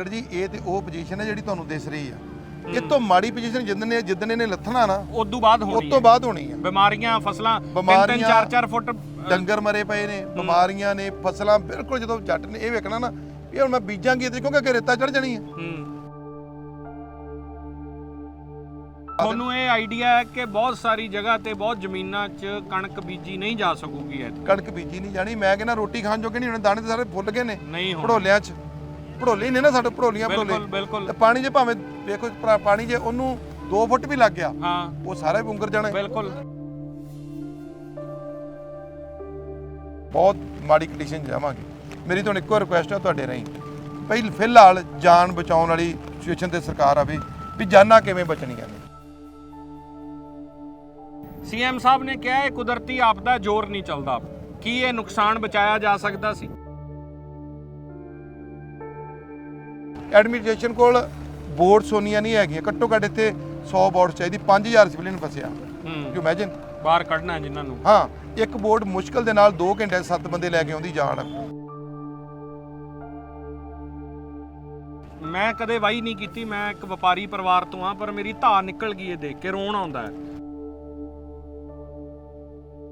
Market ਜੀ ਇਹ ਤੇ ਉਹ ਪੋਜੀਸ਼ਨ ਹੈ ਜਿਹੜੀ ਤੁਹਾਨੂੰ ਦਿਸ ਰਹੀ ਆ। ਇਹ ਤੋਂ ਮਾੜੀ ਪੋਜੀਸ਼ਨ ਇਹ ਜਿੱਦਣ ਇਹਨੇ ਲੱਥਣਾ ਨਾ ਉਦੋਂ ਬਾਅਦ ਉਸ ਹੋਣੀ ਤੋਂ ਹੈ। ਬਾਅਦ ਹੋਣੀ ਆ। ਬਿਮਾਰੀਆਂ ਫਸਲਾਂ ਤਿੰਨ ਤਿੰਨ ਬਿਮਾਰੀਆਂ, ਚਾਰ ਚਾਰ ਫੁੱਟ ਡੰਗਰ ਮਰੇ ਪਏ ਨੇ ਬਿਮਾਰੀਆਂ ਨੇ ਫਸਲਾਂ ਬਿਲਕੁਲ ਜਦੋਂ ਜੱਟ ਨੇ ਇਹ ਵੇਖਣਾ ਨਾ ਵੀ ਹੁਣ ਮੈਂ ਬੀਜਾਂਗੀ ਤੇ ਕਿਉਂਕਿ ਅੱਗੇ ਰੇਤਾ ਚੜ ਜਾਣੀ ਹੈ। ਤੁਹਾਨੂੰ ਇਹ ਆਈਡੀਆ ਹੈ ਕਿ ਬਹੁਤ ਸਾਰੀ ਜਗ੍ਹਾ ਤੇ ਬਹੁਤ ਜ਼ਮੀਨਾਂ 'ਚ ਕਣਕ ਬੀਜੀ ਨਹੀਂ ਜਾ ਸਕੂਗੀ ਐ ਕਣਕ ਬੀਜੀ ਨਹੀਂ ਜਾਣੀ ਮੈਂ ਕਹਿੰਦਾ ਰੋਟੀ ਖਾਣ ਜੋਗੇ ਨਹੀਂ ਹੋਣੇ ਦਾਣੇ ਤੇ ਸਾਰੇ ਫੁੱਲ ਗਏ ਨੇ ਨਹੀਂ ਹੋਣੀ। ਭੜੋਲਿਆਂ 'ਚ। ਭੜੋਲੇ ਹੀ ਨੇ ਨਾ ਸਾਡੇ ਭੜੋਲੀਆਂ ਭੜੋਲੇ। ਬਿਲਕੁਲ ਬਿਲਕੁਲ। ਤੇ ਪਾਣੀ ਜੇ ਭਾਵੇਂ ਪਾ- ਪਾਣੀ ਜੇ ਉਹਨੂੰ 2 ਫੁੱਟ ਵੀ ਲੱਗ ਗਿਆ ਹਾਂ। ਉਹ ਸਾਰਾ ਹੀ ਬੁੰਗਰ ਜਾਣਾ। ਹੈ। ਬਿਲਕੁਲ। ਬਹੁਤ ਮਾੜੀ ਕੰਡੀਸ਼ਨ ਜਾਵਾਂਗੇ। ਮੇਰੀ ਤੁਹਾਨੂੰ ਇੱਕੋ ਰਿਕੁਐਸਟ ਹੈ ਤੁਹਾਡੇ ਰਾਹੀਂ ਪਹਿਲ ਫਿਲਹਾਲ ਜਾਨ ਬਚਾਉਣ ਵਾਲੀ ਸਿਚੁਏਸ਼ਨ ਤੇ ਸਰਕਾਰ ਆਵੇ ਵੀ ਜਾਨਾਂ ਕਿਵੇਂ ਬਚਣੀਆਂ ਨੇ। ਸੀਐਮ ਸਾਹਿਬ ਨੇ ਕਿਹਾ ਇਹ ਕੁਦਰਤੀ ਆਪਦਾ ਜ਼ੋਰ ਨਹੀਂ ਚੱਲਦਾ। ਕੀ ਇਹ ਨੁਕਸਾਨ ਬਚਾਇਆ ਜਾ ਸਕਦਾ ਸੀ? ਐਡਮਿਨਿਸਟ੍ਰੇਸ਼ਨ ਕੋਲ ਬੋਰਡ ਸੋਨੀਆਂ ਨਹੀਂ ਹੈਗੀਆਂ। ਘੱਟੋ ਘੱਟ ਇੱਥੇ 100 ਬੋਰਡ ਚਾਹੀਦੀ 5000 ਸਿਵਲੀਅਨ ਫਸਿਆ। ਯੂ ਇਮੇਜਿਨ ਬਾਹਰ ਕੱਢਣਾ ਹੈ ਜਿਨ੍ਹਾਂ ਨੂੰ। ਹਾਂ ਇੱਕ ਬੋਰਡ ਮੁਸ਼ਕਲ ਦੇ ਨਾਲ 2 ਘੰਟੇ 7 ਬੰਦੇ ਲੈ ਕੇ ਆਉਂਦੀ ਜਾਣ ਮੈਂ ਕਦੇ ਵਾਈ ਨਹੀਂ ਕੀਤੀ ਮੈਂ ਇੱਕ ਵਪਾਰੀ ਪਰਿਵਾਰ ਤੋਂ ਆ ਪਰ ਮੇਰੀ ਧਾ ਨਿਕਲ ਗਈ ਇਹ ਦੇਖ ਕੇ ਰੋਣ ਆਉਂਦਾ ਹੈ।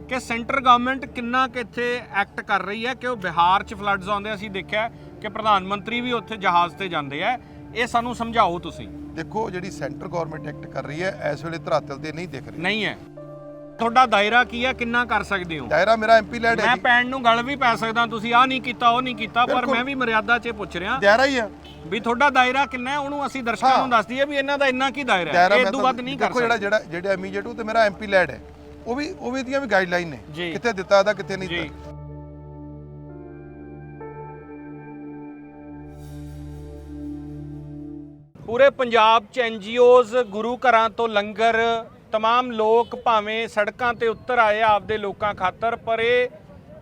ਕਿ ਸੈਂਟਰ ਗਵਰਨਮੈਂਟ ਕਿੰਨਾ ਕਿ ਇੱਥੇ ਐਕਟ ਕਰ ਰਹੀ ਹੈ ਕਿ ਉਹ ਬਿਹਾਰ 'ਚ ਫਲੱਡਸ ਆਉਂਦੇ ਅਸੀਂ ਦੇਖਿਆ ਕਿ ਪ੍ਰਧਾਨ ਮੰਤਰੀ ਵੀ ਉੱਥੇ ਜਹਾਜ਼ ਤੇ ਜਾਂਦੇ ਆ। ਇਹ ਸਾਨੂੰ ਸਮਝਾਓ ਤੁਸੀਂ। ਦੇਖੋ ਜਿਹੜੀ ਸੈਂਟਰ ਗਵਰਨਮੈਂਟ ਐਕਟ ਕਰ ਰਹੀ ਹੈ ਇਸ ਵੇਲੇ ਧਰਾਤਲ ਤੇ ਨਹੀਂ ਦਿਖ ਰਹੀ। ਨਹੀਂ ਹੈ। ਤੁਹਾਡਾ ਦਾਇਰਾ ਕੀ ਹੈ? ਕਿੰਨਾ ਕਰ ਸਕਦੇ ਹੋ? ਦਾਇਰਾ ਮੇਰਾ ਐਮਪੀ ਲੈਡ ਹੈ ਮੈਂ ਪੈਣ ਨੂੰ ਗੱਲ ਵੀ ਪੈ ਸਕਦਾ ਤੁਸੀਂ ਆ ਨਹੀਂ ਕੀਤਾ ਉਹ ਨਹੀਂ ਕੀਤਾ ਪਰ। ਮੈਂ ਵੀ ਮਰਿਆਦਾ 'ਚ ਪੁੱਛ ਰਿਹਾ। ਦਾਇਰਾ ਹੀ ਆ। ਵੀ ਤੁਹਾਡਾ ਦਾਇਰਾ ਕਿੰਨਾ ਹੈ? ਉਹਨੂੰ ਅਸੀਂ ਦਰਸ਼ਕਾਂ। ਨੂੰ ਦੱਸ ਦਈਏ ਵੀ ਇਹਨਾਂ ਦਾ ਇੰਨਾ ਕੀ ਦਾਇਰਾ ਹੈ। ਇਹ ਤੋਂ ਵੱਧ ਨਹੀਂ ਕਰ ਦੇਖੋ ਜਿਹੜਾ ਸਕਦੇ। ਜਿਹੜਾ ਜਿਹੜਾ ਤੇ ਮੇਰਾ ਐਮਪੀ ਲੈਡ ਹੈ। ਉਹ ਵੀ ਉਹ ਵੀ ਦੀਆਂ ਵੀ ਗਾਈਡਲਾਈਨ ਨੇ। ਕਿੱਥੇ ਦਿੱਤਾ ਇਹਦਾ ਕਿੱਥੇ ਨਹੀਂ ਦਿੱਤਾ। ਪੂਰੇ ਪੰਜਾਬ ਚ ਐਨਜੀਓਜ਼ ਗੁਰੂ ਘਰਾਂ ਤੋਂ ਲੰਗਰ तमाम ਲੋਕ ਭਾਵੇਂ ਸੜਕਾਂ ਤੇ ਉਤਰ ਆਏ ਆ ਆਪਦੇ ਲੋਕਾਂ ਖਾਤਰ ਪਰ ਇਹ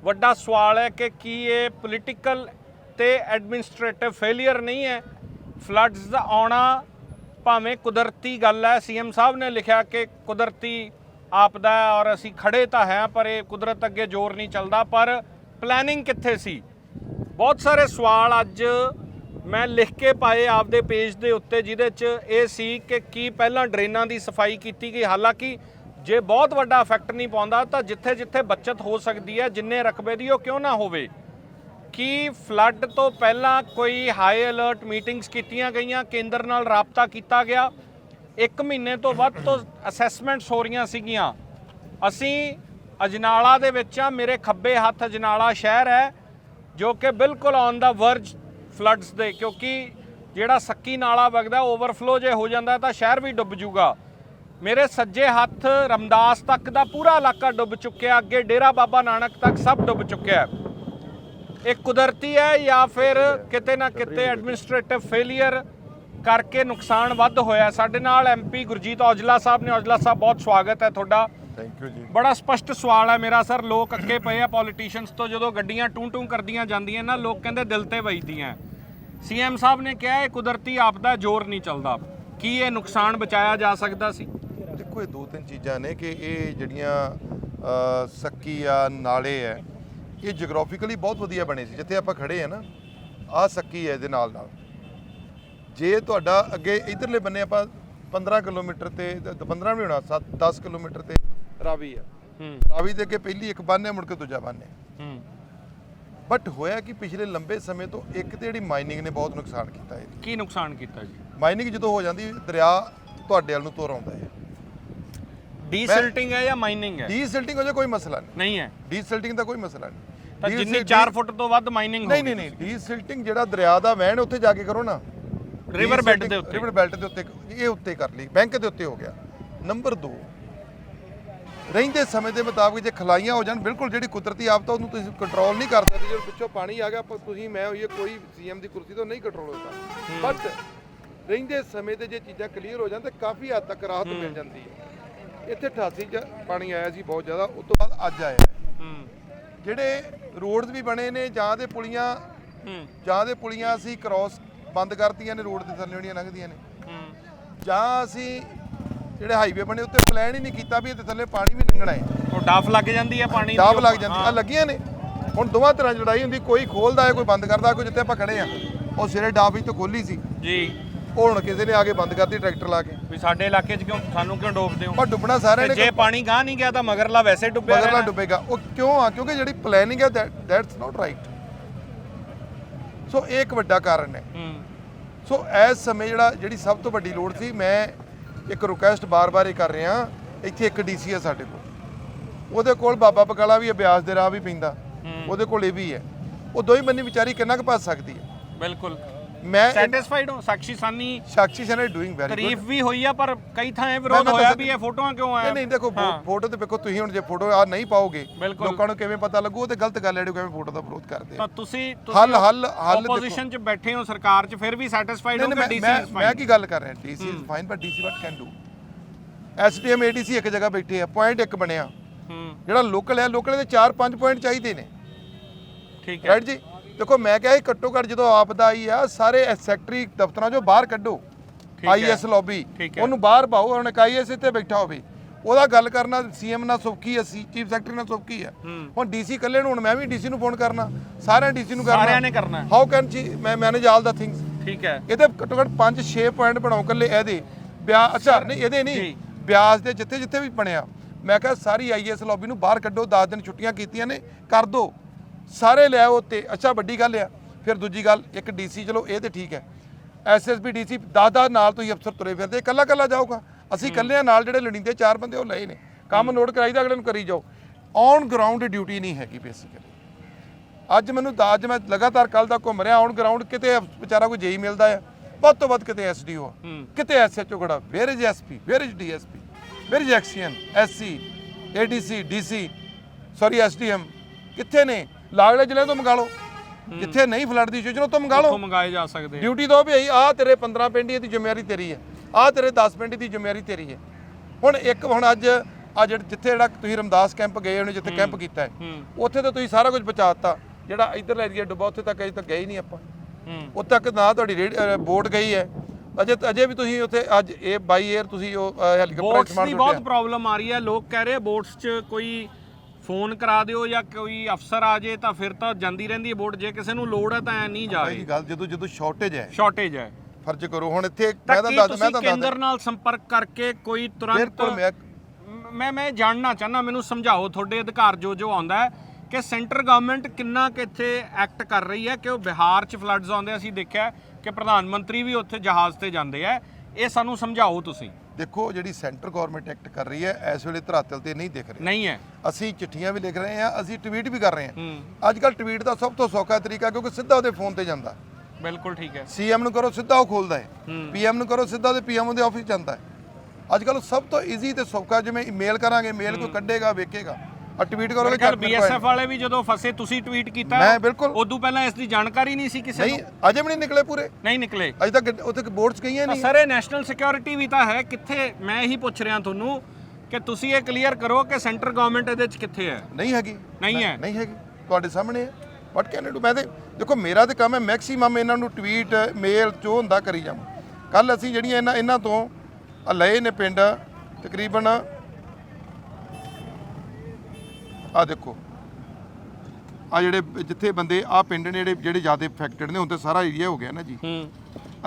ਵੱਡਾ ਸਵਾਲ ਹੈ ਕਿ ਕੀ ਇਹ ਪੋਲੀਟੀਕਲ ਤੇ ਐਡਮਿਨਿਸਟ੍ਰੇਟਿਵ ਫੇਲਿਅਰ ਨਹੀਂ ਹੈ ਫਲੱਡਸ ਦਾ ਆਉਣਾ ਭਾਵੇਂ ਕੁਦਰਤੀ ਗੱਲ ਹੈ ਸੀਐਮ ਸਾਹਿਬ ਨੇ ਲਿਖਿਆ ਕਿ ਕੁਦਰਤੀ ਆਪਦਾ ਹੈ ਔਰ ਅਸੀਂ ਖੜੇ ਤਾਂ ਹੈ ਪਰ ਇਹ ਕੁਦਰਤ ਅੱਗੇ ਜ਼ੋਰ ਨਹੀਂ ਚੱਲਦਾ ਪਰ ਪਲੈਨਿੰਗ ਕਿੱਥੇ ਸੀ ਬਹੁਤ ਸਾਰੇ ਸਵਾਲ ਅੱਜ ਮੈਂ ਲਿਖ ਕੇ ਪਾਏ ਆਪਦੇ ਪੇਜ ਦੇ ਉੱਤੇ, ਜਿਹਦੇ 'ਚ ਇਹ ਸੀ ਕਿ ਕੀ ਪਹਿਲਾਂ ਡਰੇਨਾਂ ਦੀ ਸਫ਼ਾਈ ਕੀਤੀ ਗਈ। ਹਾਲਾਂਕਿ ਜੇ ਬਹੁਤ ਵੱਡਾ ਇਫੈਕਟ ਨਹੀਂ ਪਾਉਂਦਾ, ਤਾਂ ਜਿੱਥੇ ਜਿੱਥੇ ਬਚਤ ਹੋ ਸਕਦੀ ਹੈ, ਜਿੰਨੇ ਰਕਬੇ ਦੀ ਉਹ ਕਿਉਂ ਨਾ ਹੋਵੇ। ਕੀ ਫਲੱਡ ਤੋਂ ਪਹਿਲਾਂ ਕੋਈ ਹਾਈ ਅਲਰਟ ਮੀਟਿੰਗਸ ਕੀਤੀਆਂ ਗਈਆਂ? ਕੇਂਦਰ ਨਾਲ ਰਾਬਤਾ ਕੀਤਾ ਗਿਆ। ਇੱਕ ਮਹੀਨੇ ਤੋਂ ਵੱਧ ਤੋਂ ਅਸੈਸਮੈਂਟਸ ਹੋ ਰਹੀਆਂ ਸੀਗੀਆਂ। ਅਸੀਂ ਅਜਨਾਲਾ ਦੇ ਵਿੱਚ ਆ, ਮੇਰੇ ਖੱਬੇ ਹੱਥ ਅਜਨਾਲਾ ਸ਼ਹਿਰ ਹੈ, ਜੋ ਕਿ ਬਿਲਕੁਲ ਔਨ ਦਾ ਵਰਜ ਫਲੱਡਸ ਦੇ, ਕਿਉਂਕਿ ਜਿਹੜਾ ਸੱਕੀ ਨਾਲਾ ਵਗਦਾ, ਓਵਰਫਲੋ ਜੇ ਹੋ ਜਾਂਦਾ ਤਾਂ ਸ਼ਹਿਰ ਵੀ ਡੁੱਬ ਜੂਗਾ। ਮੇਰੇ ਸੱਜੇ ਹੱਥ ਰਮਦਾਸ ਤੱਕ ਦਾ ਪੂਰਾ ਇਲਾਕਾ ਡੁੱਬ ਚੁੱਕਿਆ, ਅੱਗੇ ਡੇਰਾ ਬਾਬਾ ਨਾਨਕ ਤੱਕ ਸਭ ਡੁੱਬ ਚੁੱਕਿਆ। ਇਹ ਕੁਦਰਤੀ ਹੈ ਜਾਂ ਫਿਰ ਕਿਤੇ ਨਾ ਕਿਤੇ ਐਡਮਿਨਿਸਟ੍ਰੇਟਿਵ ਫੇਲਿਅਰ ਕਰਕੇ ਨੁਕਸਾਨ ਵੱਧ ਹੋਇਆ? ਸਾਡੇ ਨਾਲ ਐਮਪੀ ਗੁਰਜੀਤ ਔਜਲਾ ਸਾਹਿਬ ਨੇ, ਔਜਲਾ ਸਾਹਿਬ ਬਹੁਤ ਸਵਾਗਤ ਹੈ ਤੁਹਾਡਾ। ਥੈਂਕ ਯੂ ਜੀ। ਬੜਾ ਸਪਸ਼ਟ ਸਵਾਲ ਹੈ ਮੇਰਾ ਸਰ ਲੋਕ ਅੱਕੇ ਪਏ ਆ ਪੋਲੀਟੀਸ਼ੀਅਨਸ ਤੋਂ ਜਦੋਂ ਗੱਡੀਆਂ ਟੂੰ ਟੂੰ ਕਰਦੀਆਂ ਜਾਂਦੀਆਂ ਨਾ ਲੋਕ ਕਹਿੰਦੇ ਦਿਲ ਤੇ ਵੱਜਦੀਆਂ। ਸੀਐਮ ਸਾਹਿਬ ਨੇ ਕਿਹਾ ਇਹ ਕੁਦਰਤੀ ਆਪਦਾ ਜ਼ੋਰ ਨਹੀਂ ਚੱਲਦਾ। ਕੀ ਇਹ ਨੁਕਸਾਨ ਬਚਾਇਆ ਜਾ ਸਕਦਾ ਸੀ? ਦੇਖੋ ਇਹ ਦੋ ਤਿੰਨ ਚੀਜ਼ਾਂ ਨੇ ਕਿ ਇਹ ਜਿਹੜੀਆਂ ਸੱਕੀ ਆ ਨਾਲੇ ਹੈ ਇਹ ਜਿਓਗ੍ਰਾਫਿਕਲੀ ਬਹੁਤ ਵਧੀਆ ਬਣੇ ਸੀ। ਜਿੱਥੇ ਆਪਾਂ ਖੜੇ ਆ ਨਾ ਆਹ ਸੱਕੀ ਹੈ ਇਹਦੇ ਨਾਲ ਨਾਲ। ਜੇ ਤੁਹਾਡਾ ਅੱਗੇ ਇਧਰਲੇ ਬੰਨੇ ਆਪਾਂ 15 ਕਿਲੋਮੀਟਰ ਤੇ ਦ- 15 ਵੀ ਹੋਣਾ 7 10 ਕਿਲੋਮੀਟਰ ਤੇ ਰਾਵੀ ਆ। ਹੂੰ। ਰਾਵੀ ਦੇ ਅੱਗੇ ਪਹਿਲੀ ਇੱਕ ਬੰਨ ਹੈ ਮੁੜ ਕੇ ਦੂਜਾ ਬੰਨ ਹੈ। ਹੂੰ। ਬਟ ਹੋਇਆ ਕਿ ਪਿਛਲੇ ਲੰਬੇ ਸਮੇਂ ਤੋਂ ਇੱਕ ਤੇ ਜਿਹੜੀ ਮਾਈਨਿੰਗ ਨੇ ਬਹੁਤ ਨੁਕਸਾਨ ਕੀਤਾ ਹੈ ਕੀ ਨੁਕਸਾਨ ਕੀਤਾ ਜੀ? ਮਾਈਨਿੰਗ ਜਦੋਂ ਹੋ ਜਾਂਦੀ ਦਰਿਆ ਤੁਹਾਡੇ ਵੱਲ ਨੂੰ ਤੁਰ ਆਉਂਦਾ ਹੈ। ਡੀਸਿਲਟਿੰਗ ਹੈ ਜਾਂ ਮਾਈਨਿੰਗ ਹੈ? ਡੀਸਿਲਟਿੰਗ ਹੋ ਜਾ ਕੋਈ ਮਸਲਾ ਨਹੀਂ। ਨਹੀਂ ਹੈ। ਡੀਸਿਲਟਿੰਗ ਦਾ ਕੋਈ ਮਸਲਾ ਨਹੀਂ। ਤਾਂ ਜਿੰਨੀ ਸਿਲਟਿੰਗ- 4 ਫੁੱਟ ਤੋਂ ਵੱਧ ਮਾਈਨਿੰਗ ਨਹੀਂ ਨਹੀਂ ਨਹੀਂ। ਡੀਸਿਲਟਿੰਗ ਜਿਹੜਾ ਦਰਿਆ ਦਾ ਵਹਿਣ ਉੱਥੇ ਜਾ ਕੇ ਕਰੋ ਨਾ। River bed ਦੇ ਉੱਤੇ। ਰਿਵਰ ਬੈਲਟ ਦੇ ਉੱਤੇ ਇਹ ਉੱਤੇ ਕਰ ਲਈ। ਬੈਂਕ ਦੇ ਉੱਤੇ ਹੋ ਗਿਆ। ਨੰਬਰ 2 ਰਹਿੰਦੇ ਸਮੇਂ ਦੇ ਮੁਤਾਬਕ ਜੇ ਖਲਾਈਆਂ ਹੋ ਜਾਣ ਬਿਲਕੁਲ ਜਿਹੜੀ ਕੁਦਰਤੀ ਆਫਤ ਉਹਨੂੰ ਤੁਸੀਂ ਕੰਟਰੋਲ ਨਹੀਂ ਕਰ ਸਕਦੇ ਜਦੋਂ ਪਿੱਛੋਂ ਪਾਣੀ ਆ ਗਿਆ ਆਪਾਂ ਤੁਸੀਂ ਮੈਂ ਹੋਈਏ ਕੋਈ ਸੀਐਮ ਦੀ ਕੁਰਸੀ ਤੋਂ ਨਹੀਂ ਕੰਟਰੋਲ ਹੁੰਦਾ। ਬਟ ਰਹਿੰਦੇ ਸਮੇਂ ਤੇ ਜੇ ਚੀਜ਼ਾਂ ਕਲੀਅਰ ਹੋ ਜਾਣ ਤੇ ਕਾਫੀ ਹੱਦ ਤੱਕ ਰਾਹਤ ਮਿਲ ਜਾਂਦੀ ਹੈ ਇੱਥੇ 88 ਚ ਪਾਣੀ ਆਇਆ ਸੀ ਬਹੁਤ ਜ਼ਿਆਦਾ ਉਸ ਤੋਂ ਬਾਅਦ ਅੱਜ ਆਇਆ ਹੈ। ਹੂੰ। ਜਿਹੜੇ ਰੋਡਸ ਵੀ ਬਣੇ ਨੇ ਜਾਂ ਦੇ ਪੁਲੀਆਂ ਹੂੰ। ਜਾਂ ਦੇ ਪੁਲੀਆਂ ਅਸੀਂ ਕ੍ਰਾਸ ਬੰਦ ਕਰਤੀਆਂ ਨੇ ਰੋਡ ਦੇ ਥੱਲੇ ਜਿਹੜੀਆਂ ਲੰਘਦੀਆਂ ਨੇ। ਹੂੰ। ਜਾਂ ਅਸੀਂ ਜਿਹੜੇ ਹਾਈਵੇ ਬਣੇ ਉੱਤੇ ਪਲਾਨ ਹੀ ਨਹੀਂ ਕੀਤਾ ਵੀ ਇਹਦੇ ਥੱਲੇ ਪਾਣੀ ਵੀ ਲੰਘਣਾ ਹੈ। ਉਹ ਡਾਫ ਲੱਗ ਜਾਂਦੀ ਹੈ ਪਾਣੀ ਦੀ ਡਾਬ ਲੱਗ ਜਾਂਦੀ ਆ। ਲੱਗੀਆਂ ਨੇ। ਹੁਣ ਦੋਵਾਂ ਤਰ੍ਹਾਂ ਦੀ ਲੜਾਈ ਹੁੰਦੀ ਕੋਈ ਖੋਲਦਾ ਹੈ ਕੋਈ ਬੰਦ ਕਰਦਾ ਕੋਈ ਜਿੱਥੇ ਆਪਾਂ ਖੜੇ ਆ ਉਹ ਸਿਰੇ ਡਾਬੀ ਤੋਂ ਖੋਲੀ ਸੀ। ਜੀ। ਉਹ ਹੁਣ ਕਿਸੇ ਨੇ ਆ ਕੇ ਬੰਦ ਕਰਤੀ ਟਰੈਕਟਰ ਲਾ ਕੇ। ਵੀ ਸਾਡੇ ਇਲਾਕੇ 'ਚ ਕਿਉਂ ਸਾਨੂੰ ਕਿਉਂ ਡੋਬਦੇ ਹੋ? ਪਰ ਡੁੱਬਣਾ ਸਾਰਿਆਂ ਤੇ ਨੇ ਜੇ ਪਾਣੀ ਗਾਹ ਨਹੀਂ ਗਿਆ ਤਾਂ ਮਗਰਲਾ ਵੈਸੇ ਡੁੱਬਿਆ ਮਗਰਲਾ ਰਹਿਣਾ। ਡੁੱਬੇਗਾ। ਉਹ ਕਿਉਂ ਆ? ਕਿਉਂਕਿ ਜਿਹੜੀ ਪਲੈਨਿੰਗ ਹੈ ਦੈਟਸ ਨਾਟ ਰਾਈਟ ਸੋ ਇਹ ਇੱਕ ਵੱਡਾ ਕਾਰਨ ਹੈ। ਹੂੰ। ਸੋ ਇਸ ਸਮੇਂ ਜਿਹੜਾ ਜਿਹੜੀ ਸਭ ਤੋਂ ਵੱਡੀ ਲੋੜ ਸੀ ਮੈਂ ਇੱਕ ਰਿਕੁਐਸਟ ਬਾਰ-ਬਾਰ ਹੀ ਕਰ ਰਿਹਾ। ਇੱਥੇ ਇੱਕ ਡੀਸੀ ਹੈ ਸਾਡੇ ਕੋਲ। ਉਹਦੇ ਕੋਲ ਬਾਬਾ ਬਕਾਲਾ ਵੀ ਅਭਿਆਸ ਦੇ ਰਾਹ ਵੀ ਪੈਂਦਾ। ਉਹਦੇ ਕੋਲ ਇਹ ਵੀ ਹੈ। ਉਹ ਦੋਈ ਬੰਨੀ ਵਿਚਾਰੀ ਕਿੰਨਾ ਕੁ ਭੱਜ ਸਕਦੀ ਹੈ? ਬਿਲਕੁਲ। ਮੈਂ ਸੈਟੀਸਫਾਈਡ ਹੋ ਸਾਕਸ਼ੀ ਸਾਨੀ ਸਾਕਸ਼ੀ ਸਨੇ ਡੂਇੰਗ ਵੈਰੀ ਤਾਰੀਫ ਵੀ ਹੋਈ ਆ ਪਰ ਕਈ ਥਾਂ ਵਿਰੋਧ ਮੈਂ ਹੋਇਆ ਦੱਸ- ਵੀ ਇਹ ਫੋਟੋਆਂ ਕਿਉਂ ਆਇਆ? ਨਹੀਂ ਨਹੀਂ ਦੇਖੋ। ਫੋਟੋ ਤੇ ਵੇਖੋ ਤੁਸੀਂ ਹੁਣ ਜੇ ਫੋਟੋ ਆ ਨਹੀਂ ਪਾਓਗੇ ਬਿਲਕੁਲ। ਲੋਕਾਂ ਨੂੰ ਕਿਵੇਂ ਪਤਾ ਲੱਗੂ? ਉਹ ਤੇ ਗਲਤ ਗੱਲ ਹੈ ਜਿਹੜੀ ਕਿਵੇਂ ਫੋਟੋ ਦਾ ਵਿਰੋਧ ਕਰਦੇ ਆ। ਤਾਂ ਤੁਸੀਂ ਹੱਲ ਹੱਲ ਹੱਲ ਦੇਖੋ। ਆਪੋਜੀਸ਼ਨ 'ਚ ਬੈਠੇ ਹੋ ਸਰਕਾਰ 'ਚ ਫਿਰ ਵੀ ਸੈਟੀਸਫਾਈਡ ਹੋ ਨਹੀਂ ਕਿ ਨਹੀਂ, ਡੀਸੀ ਮੈਂ ਮੈਂ ਕੀ ਗੱਲ ਕਰ ਰਿਹਾ? DC is fine but DC what can do SDM ADC ਇੱਕ ਜਗ੍ਹਾ ਬੈਠੇ ਆ ਪੁਆਇੰਟ ਇੱਕ ਬਣਿਆ। ਹੂੰ। ਜਿਹੜਾ ਲੋਕਲ ਹੈ ਲੋਕਲ ਦੇ 4-5 ਪੁਆਇੰਟ ਚਾਹੀਦੇ ਨੇ। ਠੀਕ ਹੈ। ਰਾਈਟ ਜੀ? ਦੇਖੋ ਮੈਂ ਕਿਹਾ ਇਹ ਘੱਟੋ ਘੱਟ ਜਦੋਂ ਆਪਦਾ ਆਈ ਆ ਸਾਰੇ ਸੈਕਟਰੀ ਦਫ਼ਤਰਾਂ ਚੋਂ ਬਾਹਰ ਕੱਢੋ। IAS lobby. ਉਹਨੂੰ ਬਾਹਰ ਪਾਓ ਹੁਣ ਆਈਐਸ ਇੱਥੇ ਬੈਠਾ ਹੋਵੇ। ਉਹਦਾ ਗੱਲ ਕਰਨਾ ਸੀਐਮ ਨਾਲ ਸੌਖੀ ਹੈ ਚੀਫ ਸੈਕਟਰੀ ਨਾਲ ਸੌਖੀ ਹੈ। ਹੁਣ ਡੀਸੀ ਇਕੱਲੇ ਨੂੰ ਹੁਣ ਮੈਂ ਵੀ ਡੀਸੀ ਨੂੰ ਫੋਨ ਕਰਨਾ। ਸਾਰਿਆਂ ਡੀਸੀ ਨੂੰ ਕਰਨਾ। ਸਾਰਿਆਂ ਨੇ ਕਰਨਾ। ਹੈ। ਹਾਊ ਕੈਨ ਜੀ ਮੈਂ ਮੈਨੇਜ ਆਲ ਦਾ ਥਿੰਗਸ ਠੀਕ ਹੈ। ਇਹਦੇ ਘੱਟੋ ਘੱਟ 5-6 ਪੁਆਇੰਟ ਬਣਾਓ ਕੱਲੇ ਇਹਦੇ। ਬਿਆ ਅੱਛਾ ਨਹੀਂ ਇਹਦੇ। ਨਹੀਂ। ਬਿਆਸ ਦੇ ਜਿੱਥੇ ਜਿੱਥੇ ਵੀ ਬਣਿਆ। ਮੈਂ ਕਿਹਾ ਸਾਰੀ ਆਈਐਸ ਲੌਬੀ ਨੂੰ ਬਾਹਰ ਕੱਢੋ 10 ਦਿਨ ਛੁੱਟੀਆਂ ਕੀਤੀਆਂ ਨੇ ਕਰ ਦੋ। ਸਾਰੇ ਲੈ ਆਓ ਉੱਤੇ ਅੱਛਾ ਵੱਡੀ ਗੱਲ ਆ ਫਿਰ ਦੂਜੀ ਗੱਲ ਇੱਕ ਡੀਸੀ ਚਲੋ ਇਹ ਤੇ ਠੀਕ ਹੈ। ਐਸਐਸਪੀ ਡੀਸੀ 10-10 ਨਾਲ ਤੁਸੀਂ ਅਫਸਰ ਤੁਰੇ ਫਿਰਦੇ ਇਕੱਲਾ ਇਕੱਲਾ ਜਾਊਗਾ। ਅਸੀਂ ਇਕੱਲੇ ਨਾਲ ਜਿਹੜੇ ਲੜਿੰਦੇ ਚਾਰ ਬੰਦੇ ਉਹ ਲਏ ਨੇ। ਕੰਮ ਨੋਟ ਕਰਾਈਦਾ ਅਗਲੇ ਨੂੰ ਕਰੀ ਜਾਓ। ਔਨ ਗਰਾਊਂਡ ਡਿਊਟੀ ਨਹੀਂ ਹੈਗੀ ਬੇਸਿਕਲੀ ਅੱਜ ਮੈਨੂੰ ਤਾਂ ਅੱਜ ਮੈਂ ਲਗਾਤਾਰ ਕੱਲ ਦਾ ਘੁੰਮ ਰਿਹਾ ਔਨ ਗਰਾਊਂਡ ਕਿਤੇ ਵਿਚਾਰਾ ਕੋਈ ਜੇਈ ਮਿਲਦਾ ਆ। ਵੱਧ ਤੋਂ ਵੱਧ ਕਿਤੇ ਐਸਡੀਓ। ਕਿਤੇ ਐਸਐਚਓ ਖੜਾ। Where is SP where is DSP where is XEN SC ADC DC sorry SDM ਕਿੱਥੇ ਨੇ? ਲਾਗਲੇ ਜ਼ਿਲ੍ਹੇ ਤੋਂ ਮੰਗਾ ਲਓ। ਜਿੱਥੇ ਨਹੀਂ ਫਲੱਡ ਦੀ ਸਿਚੁਏਸ਼ਨ ਤੋਂ ਮੰਗਾ ਲਓ। ਮੰਗਾਏ ਜਾ ਸਕਦੇ ਆ। ਡਿਊਟੀ ਦੋ ਵੀ ਆ ਤੇਰੇ 15 ਪਿੰਡ ਦੀ ਜ਼ਿੰਮੇਵਾਰੀ ਤੇਰੀ ਹੈ। ਆ ਤੇਰੇ 10 ਪਿੰਡ ਦੀ ਜ਼ਿੰਮੇਵਾਰੀ ਤੇਰੀ ਹੈ। ਹੁਣ ਇੱਕ ਹੁਣ ਅੱਜ ਆ ਜਿਹੜਾ ਜਿੱਥੇ ਜਿਹੜਾ ਤੁਸੀਂ ਰਮਦਾਸ ਕੈਂਪ ਗਏ ਹੋਣੇ ਜਿੱਥੇ ਕੈਂਪ ਕੀਤਾ ਹੈ ਹੂੰ। ਉੱਥੇ ਤਾਂ ਤੁਸੀਂ ਸਾਰਾ ਕੁਝ ਬਚਾਤਾ। ਜਿਹੜਾ ਇਧਰਲਾ ਏਰੀਆ ਡੁੱਬਾ ਉੱਥੇ ਤੱਕ ਅਜੇ ਤੱਕ ਗਏ ਹੀ ਨਹੀਂ ਆਪਾਂ। ਹੂੰ। ਉੱਥੇ ਤੱਕ ਨਾ ਤੁਹਾਡੀ ਬੋਟ ਗਈ ਹੈ। ਅਜੇ ਅਜੇ ਵੀ ਤੁਸੀਂ ਉੱਥੇ ਅੱਜ ਇਹ ਬਾਈ 에ਅਰ ਤੁਸੀਂ ਉਹ ਹੈਲੀਕਾਪਟਰ ਬੋਟਸ ਸਮਾਨ ਦੀ ਬਹੁਤ ਪ੍ਰੋਬਲਮ ਆ ਰਹੀ ਹੈ। ਲੋਕ ਕਹਿ ਰਹੇ ਬੋਟਸ 'ਚ ਕੋਈ ਫੋਨ ਕਰਾ ਦਿਓ ਜਾਂ ਕੋਈ ਅਫਸਰ ਆ ਜੇ ਤਾਂ ਫਿਰ ਤਾਂ ਜਾਂਦੀ ਰਹਿੰਦੀ ਹੈ ਬੋਟ ਜੇ ਕਿਸੇ ਨੂੰ ਲੋੜ ਹੈ ਤਾਂ ਐ ਨਹੀਂ ਜਾ ਬਾਈ ਰਹੀ ਦੀ ਗੱਲ ਜਦੋਂ ਜਦੋਂ ਸ਼ਾਰਟੇਜ ਹੈ। ਸ਼ਾਰਟੇਜ ਹੈ। ਫਰਜ਼ ਕਰੋ ਹੁਣ ਇੱਥੇ ਤਾਂ ਮੈਂ ਤਾਂ ਕੀ ਦੱਸ ਮੈਂ ਤਾਂ ਕੇਂਦਰ ਦੱਸ ਨਾਲ ਸੰਪਰਕ ਕਰਕੇ ਕੋਈ ਤੁਰੰਤ ਬਿਲਕੁਲ ਮੈਂ ਮੈਂ ਮੈਂ ਜਾਣਨਾ ਚਾਹਨਾ ਮੈਨੂੰ ਸਮਝਾਓ ਤੁਹਾਡੇ ਅਧਿਕਾਰ ਜੋ ਜੋ ਆਉਂਦਾ ਹੈ ਕਿ ਸੈਂਟਰ ਗਵਰਨਮੈਂਟ ਕਿੰਨਾ ਕਿ ਇੱਥੇ ਐਕਟ ਕਰ ਰਹੀ ਹੈ ਕਿ ਉਹ ਬਿਹਾਰ 'ਚ ਫਲੱਡਸ ਆਉਂਦੇ ਅਸੀਂ ਦੇਖਿਆ ਕਿ ਪ੍ਰਧਾਨ ਮੰਤਰੀ ਵੀ ਉੱਥੇ ਜਹਾਜ਼ ਤੇ ਜਾਂਦੇ ਆ। ਇਹ ਸਾਨੂੰ ਸਮਝਾਓ ਤੁਸੀਂ। ਦੇਖੋ ਜਿਹੜੀ ਸੈਂਟਰ ਗਵਰਨਮੈਂਟ ਐਕਟ ਕਰ ਰਹੀ ਹੈ ਇਸ ਵੇਲੇ ਧਰਾਤਲ ਤੇ ਨਹੀਂ ਦਿਖ ਰਹੀ। ਨਹੀਂ ਹੈ। ਅਸੀਂ ਚਿੱਠੀਆਂ ਵੀ ਲਿਖ ਰਹੇ ਹਾਂ ਅਸੀਂ ਟਵੀਟ ਵੀ ਕਰ ਰਹੇ ਹਾਂ। ਅੱਜ ਕੱਲ ਟਵੀਟ ਦਾ ਸਭ ਤੋਂ ਸੌਖਾ ਤਰੀਕਾ ਕਿਉਂਕਿ ਸਿੱਧਾ ਉਹਦੇ ਫੋਨ ਤੇ ਜਾਂਦਾ। ਬਿਲਕੁਲ ਠੀਕ ਹੈ। ਸੀਐਮ ਨੂੰ ਕਰੋ ਸਿੱਧਾ ਉਹ ਖੋਲਦਾ ਹੈ। ਪੀਐਮ ਨੂੰ ਕਰੋ ਸਿੱਧਾ ਤੇ ਪੀਐਮ ਦੇ ਆਫਿਸ ਜਾਂਦਾ ਹੈ। ਅੱਜ ਕੱਲ ਸਭ ਤੋਂ ਈਜ਼ੀ ਤੇ ਸੌਖਾ ਜਿਵੇਂ ਈਮੇਲ ਕਰਾਂਗੇ ਮੇਲ ਕੋਈ ਕੱਢੇਗਾ ਵੇਖੇਗਾ। ਆ ਟਵੀਟ ਕਰੋਗੇ ਕੱਲ ਬੀਐਸਐਫ ਵਾਲੇ ਵੀ ਜਦੋਂ ਫਸੇ ਤੁਸੀਂ ਟਵੀਟ ਕੀਤਾ ਮੈਂ ਬਿਲਕੁਲ ਉਦੋਂ ਪਹਿਲਾਂ ਇਸ ਦੀ ਜਾਣਕਾਰੀ ਨਹੀਂ ਸੀ ਕਿਸੇ ਨਹੀਂ ਨੂੰ। ਅਜੇ ਵੀ ਨਹੀਂ ਨਿਕਲੇ ਪੂਰੇ। ਨਹੀਂ ਨਿਕਲੇ। ਅਜੇ ਤੱਕ ਉੱਥੇ ਬੋਰਡਸ ਗਈਆਂ ਨਹੀਂ। ਸਰ ਇਹ ਨੈਸ਼ਨਲ ਸਿਕਿਉਰਿਟੀ ਵੀ ਤਾਂ ਹੈ। ਕਿੱਥੇ? ਮੈਂ ਇਹੀ ਪੁੱਛ ਰਿਹਾ ਤੁਹਾਨੂੰ ਕਿ ਤੁਸੀਂ ਇਹ ਕਲੀਅਰ ਕਰੋ ਕਿ ਸੈਂਟਰ ਗਵਰਨਮੈਂਟ ਇਹਦੇ 'ਚ ਕਿੱਥੇ ਹੈ? ਨਹੀਂ ਹੈਗੀ। ਨਹੀਂ ਹੈ। ਨਹੀਂ ਹੈਗੀ। ਤੁਹਾਡੇ ਸਾਹਮਣੇ ਹੈ। ਵਾਟ ਕੈਨ ਡੂ ਮੈਂ ਤੇ ਦੇਖੋ ਮੇਰਾ ਤੇ ਕੰਮ ਹੈ ਮੈਕਸਿਮਮ ਇਹਨਾਂ ਨੂੰ ਟਵੀਟ ਮੇਲ ਜੋ ਹੁੰਦਾ ਕਰੀ ਜਾਵਾਂ। ਕੱਲ ਅਸੀਂ ਜਿਹੜੀਆਂ ਇਹਨਾਂ ਇਹਨਾਂ ਤੋਂ ਲਏ ਨੇ ਪਿੰਡ ਤਕਰੀਬਨ ਆ ਦੇਖੋ। ਆ ਜਿਹੜੇ ਜਿੱਥੇ ਬੰਦੇ ਆ ਪਿੰਡ ਨੇ ਜਿਹੜੇ ਜਿਹੜੇ ਜ਼ਿਆਦਾ ਅਫੈਕਟਡ ਨੇ ਹੁਣ ਤੇ ਸਾਰਾ ਏਰੀਆ ਹੋ ਗਿਆ ਨਾ ਜੀ। ਹੂੰ।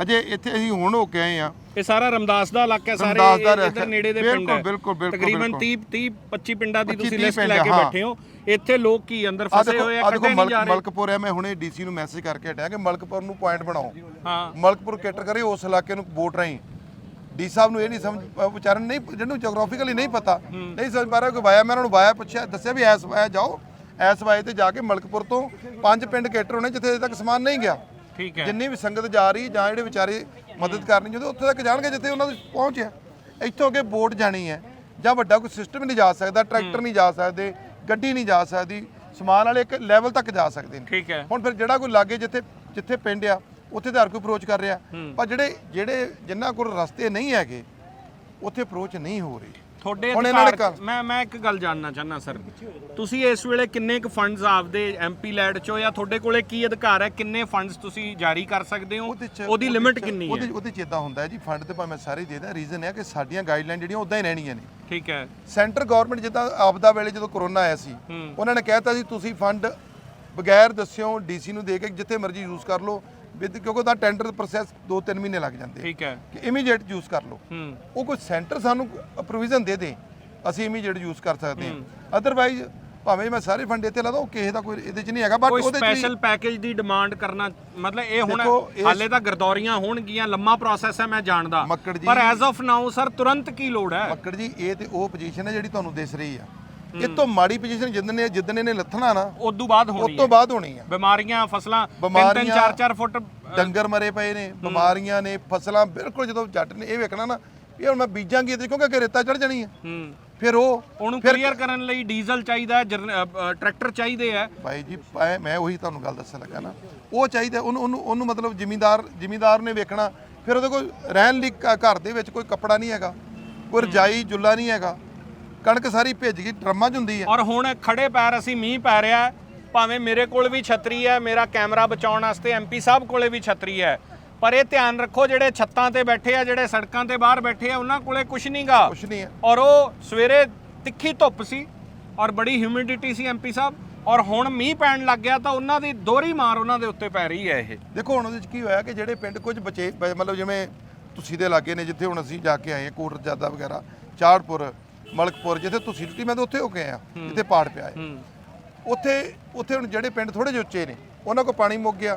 ਅਜੇ ਇੱਥੇ ਅਸੀਂ ਹੁਣ ਹੋ ਕੇ ਆਏ ਆ ਇਹ ਸਾਰਾ ਰਮਦਾਸ ਦਾ ਇਲਾਕਾ ਸਾਰੇ। ਇੱਧਰ ਨੇੜੇ ਦੇ ਬਿਲਕੁਲ, ਪਿੰਡ ਹੈ। ਬਿਲਕੁਲ, ਬਿਲਕੁਲ, ਤਕਰੀਬਨ ਬਿਲਕੁਲ। 30 30 25 ਪਿੰਡਾਂ ਦੀ 25, ਤੁਸੀਂ 30 ਲਿਸਟ ਲੈ ਕੇ। ਬੈਠੇ ਹੋ। ਇੱਥੇ ਲੋਕ ਕੀ ਅੰਦਰ ਫਸੇ ਹੋਏ ਆ ਕੱਢੇ ਨਹੀਂ ਜਾ ਰਹੇ? ਮਲਕਪੁਰ ਹੈ ਮੈਂ ਹੁਣੇ ਡੀਸੀ ਨੂੰ ਮੈਸੇਜ ਕਰਕੇ ਹਟਿਆ ਕਿ ਮਲਕਪੁਰ ਨੂੰ ਪੁਆਇੰਟ ਬਣਾਓ। ਹਾਂ। ਮਲਕਪੁਰ ਕੇਟਰ ਕਰੇ ਉਸ ਇਲਾਕੇ ਨੂੰ ਵੋਟ ਰਾਹੀਂ। ਡੀ ਸਾਹਿਬ ਨੂੰ ਇਹ ਨਹੀਂ ਸਮਝ ਵਿਚਾਰਨ ਨਹੀਂ ਜਿਹਨੂੰ ਜੀਓਗ੍ਰਾਫੀਕਲੀ ਨਹੀਂ ਪਤਾ ਨਹੀਂ ਸਮਝ ਪਾ ਰਿਹਾ ਕੋਈ ਵਾਇਆ ਮੈਂ ਉਹਨਾਂ ਨੂੰ ਵਾਇਆ ਪੁੱਛਿਆ ਦੱਸਿਆ ਵੀ ਐਸ ਵਾਇਆ ਜਾਓ ਐਸ ਵਾਏ ਤੇ ਜਾ ਕੇ ਮਲਕਪੁਰ ਤੋਂ ਪੰਜ ਪਿੰਡ ਕੇਟਰ ਹੋਣੇ ਜਿੱਥੇ ਅਜੇ ਤੱਕ ਸਮਾਨ ਨਹੀਂ ਗਿਆ। ਠੀਕ ਹੈ। ਜਿੰਨੀ ਵੀ ਸੰਗਤ ਜਾ ਰਹੀ ਜਾਂ ਜਿਹੜੇ ਵਿਚਾਰੇ ਮਦਦ ਕਰਨੀ ਜਦੋਂ ਉੱਥੇ ਤੱਕ ਜਾਣਗੇ ਜਿੱਥੇ ਉਹਨਾਂ ਦੀ ਪਹੁੰਚ ਹੈ ਇੱਥੋਂ ਅੱਗੇ ਵੋਟ ਜਾਣੀ ਹੈ ਜਾਂ ਵੱਡਾ ਕੋਈ ਸਿਸਟਮ ਨਹੀਂ ਜਾ ਸਕਦਾ ਟਰੈਕਟਰ ਨਹੀਂ ਜਾ ਸਕਦੇ ਗੱਡੀ ਨਹੀਂ ਜਾ ਸਕਦੀ ਸਮਾਨ ਵਾਲੇ ਇੱਕ ਲੈਵਲ ਤੱਕ ਜਾ ਸਕਦੇ ਨੇ। ਠੀਕ ਹੈ। ਹੁਣ ਫਿਰ ਜਿਹੜਾ ਕੋਈ ਲਾਗੇ ਜਿੱਥੇ ਜਿੱਥੇ ਪਿੰਡ ਆ ਉੱਥੇ ਤਾਂ ਹਰ ਕੋਈ ਅਪਰੋਚ ਕਰ ਰਿਹਾ। ਪਰ ਜਿਹੜੇ ਜਿਹੜੇ ਜਿਨ੍ਹਾਂ ਕੋਲ ਰਸਤੇ ਨਹੀਂ ਹੈਗੇ ਉੱਥੇ ਅਪਰੋਚ ਨਹੀਂ ਹੋ ਰਹੀ। ਤੁਹਾਡੇ ਅਧਿਕਾਰ ਮੈਂ ਮੈਂ ਇੱਕ ਗੱਲ ਜਾਣਨਾ ਚਾਹਨਾ ਸਰ। ਤੁਸੀਂ ਇਸ ਵੇਲੇ ਕਿੰਨੇ ਕੁ ਫੰਡਸ ਆਪਦੇ ਐਮਪੀ ਲੈਡ ਚੋਂ ਜਾਂ ਤੁਹਾਡੇ ਕੋਲੇ ਕੀ ਅਧਿਕਾਰ ਹੈ? ਕਿੰਨੇ ਫੰਡਸ ਤੁਸੀਂ ਜਾਰੀ ਕਰ ਸਕਦੇ ਹੋ? ਉਹਦੇ ਉਹਦੀ ਉਹਦੇ ਲਿਮਿਟ ਕਿੰਨੀ ਉਹਦੇ ਹੈ? ਉਹਦੇ ਚ ਇਦਾਂ ਹੁੰਦਾ ਹੈ ਜੀ ਫੰਡ ਤੇ ਭਾਵੇਂ ਸਾਰੇ ਹੀ ਦੇ ਦਾਂ ਰੀਜ਼ਨ ਹੈ ਕਿ ਸਾਡੀਆਂ ਗਾਈਡਲਾਈਨ ਜਿਹੜੀਆਂ ਉਦਾਂ ਹੀ ਰਹਿਣੀਆਂ ਨੇ। ਠੀਕ ਹੈ। ਸੈਂਟਰ ਗਵਰਨਮੈਂਟ ਜਿੱਦਾਂ ਆਪਦਾ ਵੇਲੇ ਜਦੋਂ ਕਰੋਨਾ ਆਇਆ ਸੀ। ਉਹਨਾਂ ਨੇ ਕਹਿਤਾ ਸੀ ਤੁਸੀਂ ਫੰਡ ਬਗੈਰ ਦੱਸਿਓ ਡੀਸੀ ਨੂੰ ਦੇ ਕੇ ਜਿੱਥੇ ਮਰਜ਼ੀ ਯੂਜ਼ ਕਰ ਲਓ। ਵਿਦ ਕਿਉਂਕਿ ਉਹਦਾ ਟੈਂਡਰ ਪ੍ਰੋਸੈਸ 2-3 ਮਹੀਨੇ ਲੱਗ ਜਾਂਦੇ ਠੀਕ ਹੈ। ਕਿ ਇਮੀਡੀਏਟ ਯੂਜ਼ ਕਰ ਲਓ। ਹੂੰ। ਉਹ ਕੋਈ ਸੈਂਟਰ ਸਾਨੂੰ ਪ੍ਰੋਵੀਜ਼ਨ ਦੇ ਦੇ ਅਸੀਂ ਇਮੀਡੀਏਟ ਯੂਜ਼ ਕਰ ਸਕਦੇ ਹਾਂ। ਅਦਰਵਾਈਜ਼ ਭਾਵੇਂ ਮੈਂ ਸਾਰੇ ਫੰਡ ਇੱਥੇ ਲਾ ਦਵਾਂ ਉਹ ਕਿਸੇ ਦਾ ਕੋਈ ਇਹਦੇ 'ਚ ਨਹੀਂ ਹੈਗਾ ਬਟ ਉਹਦੇ 'ਚ ਸਪੈਸ਼ਲ ਪੈਕੇਜ ਦੀ ਡਿਮਾਂਡ ਕਰਨਾ ਮਤਲਬ ਇਹ ਹੁਣ ਹਾਲੇ ਤਾਂ ਗਰਦੌਰੀਆਂ ਹੋਣਗੀਆਂ ਲੰਮਾ ਪ੍ਰੋਸੈਸ ਹੈ ਮੈਂ ਜਾਣਦਾ। ਪਰ ਐਜ਼ ਆਫ ਨਾਓ ਸਰ ਤੁਰੰਤ ਕੀ ਲੋੜ ਹੈ? ਮੱਕੜ ਜੀ ਇਹ ਤੇ ਉਹ ਪੋਜੀਸ਼ਨ ਹੈ ਜਿਹੜੀ ਤੁਹਾਨੂੰ ਦਿਸ ਰਹੀ ਆ। ਇਹ ਤੋਂ ਮਾੜੀ ਪੋਜੀਸ਼ਨ ਜਿੱਦਣ ਨੇ ਜਿੱਦਣ ਇਹਨੇ ਲੱਥਣਾ ਨਾ ਉਦੋਂ ਬਾਅਦ ਉਸ ਹੋਣੀ ਤੋਂ ਹੈ। ਬਾਅਦ ਹੋਣੀ ਆ ਬਿਮਾਰੀਆਂ ਫਸਲਾਂ ਤਿੰਨ ਤਿੰਨ ਬਿਮਾਰੀਆਂ- ਚਾਰ ਚਾਰ ਫੁੱਟ ਡੰਗਰ ਮਰੇ ਪਏ ਨੇ ਬਿਮਾਰੀਆਂ ਨੇ ਫਸਲਾਂ ਬਿਲਕੁਲ ਜਦੋਂ ਜੱਟ ਨੇ ਇਹ ਵੇਖਣਾ ਨਾ ਇਹ ਹੁਣ ਮੈਂ ਬੀਜਾਂਗੀ ਤੇ ਕਿਉਂਕਿ ਅੱਗੇ ਰੇਤਾ ਚੜ ਜਾਣੀ ਹੂੰ। ਫਿਰ ਉਹ ਉਹਨੂੰ ਕਲੀਅਰ ਕਰਨ ਲਈ ਡੀਜ਼ਲ ਚਾਹੀਦਾ ਟਰੈਕਟਰ ਚਾਹੀਦੇ ਆ ਭਾਈ ਜੀ ਮੈਂ- ਉਹੀ ਤੁਹਾਨੂੰ ਗੱਲ ਦੱਸਣ ਲੱਗਾ ਨਾ। ਉਹ ਚਾਹੀਦਾ ਉਹਨੂੰ ਉਹਨੂੰ ਉਹਨੂੰ ਮਤਲਬ ਜ਼ਿਮੀਂਦਾਰ ਜ਼ਿਮੀਂਦਾਰ ਨੇ ਵੇਖਣਾ। ਫਿਰ ਉਹਦੇ ਕੋਲ ਰਹਿਣ ਲਈ ਘਰ ਦੇ ਵਿੱਚ ਕੋਈ ਕੱਪੜਾ ਨਹੀਂ ਹੈਗਾ ਕੋਈ ਰਜਾਈ ਜੁੱਲਾ ਨਹੀਂ ਹੈਗਾ। ਕਣਕ ਸਾਰੀ ਭਿੱਜ ਗਈ ਡਰਮਾਂ 'ਚ ਹੁੰਦੀ ਹੈ। ਔਰ ਹੁਣ ਖੜੇ ਪੈਰ ਅਸੀਂ ਮੀਂਹ ਪੈ ਰਿਹਾ ਹੈ। ਭਾਵੇਂ ਮੇਰੇ ਕੋਲ ਵੀ ਛਤਰੀ ਹੈ ਮੇਰਾ ਕੈਮਰਾ ਬਚਾਉਣ ਵਾਸਤੇ ਐਮਪੀ ਸਾਹਿਬ ਕੋਲੇ ਵੀ ਛਤਰੀ ਹੈ। ਪਰ ਇਹ ਧਿਆਨ ਰੱਖੋ ਜਿਹੜੇ ਛੱਤਾਂ ਤੇ ਬੈਠੇ ਆ ਜਿਹੜੇ ਸੜਕਾਂ ਤੇ ਬਾਹਰ ਬੈਠੇ ਆ ਉਹਨਾਂ ਕੋਲੇ ਕੁਝ ਨਹੀਂਗਾ ਕੁਛ ਨਹੀਂ ਹੈ। ਔਰ ਉਹ ਸਵੇਰੇ ਤਿੱਖੀ ਧੁੱਪ ਸੀ ਔਰ ਬੜੀ ਹਿਊਮਿਡਿਟੀ ਸੀ ਐਮਪੀ ਸਾਹਿਬ। ਔਰ ਹੁਣ ਮੀਂਹ ਪੈਣ ਲੱਗ ਗਿਆ ਤਾਂ ਉਹਨਾਂ ਦੀ ਦੋਹਰੀ ਮਾਰ ਉਹਨਾਂ ਦੇ ਉੱਤੇ ਪੈ ਰਹੀ ਹੈ ਇਹ। ਦੇਖੋ ਹੁਣ ਉਹਦੇ 'ਚ ਕੀ ਹੋਇਆ ਕਿ ਜਿਹੜੇ ਪਿੰਡ ਕੁਝ ਬਚੇ ਬ- ਮਤਲਬ ਜਿਵੇਂ ਤੁਸੀਂ ਦੇ ਲਾਗੇ ਨੇ ਜਿੱਥੇ ਹੁਣ ਅਸੀਂ ਜਾ ਕੇ ਆਏ ਹਾਂ ਕੋਟ ਰਜਾਦਾ ਵਗੈਰਾ ਚਾੜਪੁਰ ਮਲਕਪੁਰ ਜਿੱਥੇ ਤੁਸੀਂ ਡਿਊਟੀ ਮੈਂ ਤਾਂ ਉੱਥੇ ਹੋ ਕੇ ਆਇਆ ਜਿੱਥੇ ਪਾੜ ਪਿਆ ਹੈ। ਉੱਥੇ ਉੱਥੇ ਹੁਣ ਜਿਹੜੇ ਪਿੰਡ ਥੋੜੇ ਜਿਹੇ ਉੱਚੇ ਨੇ ਉਹਨਾਂ ਕੋਲ ਪਾਣੀ ਮੁੱਕ ਗਿਆ।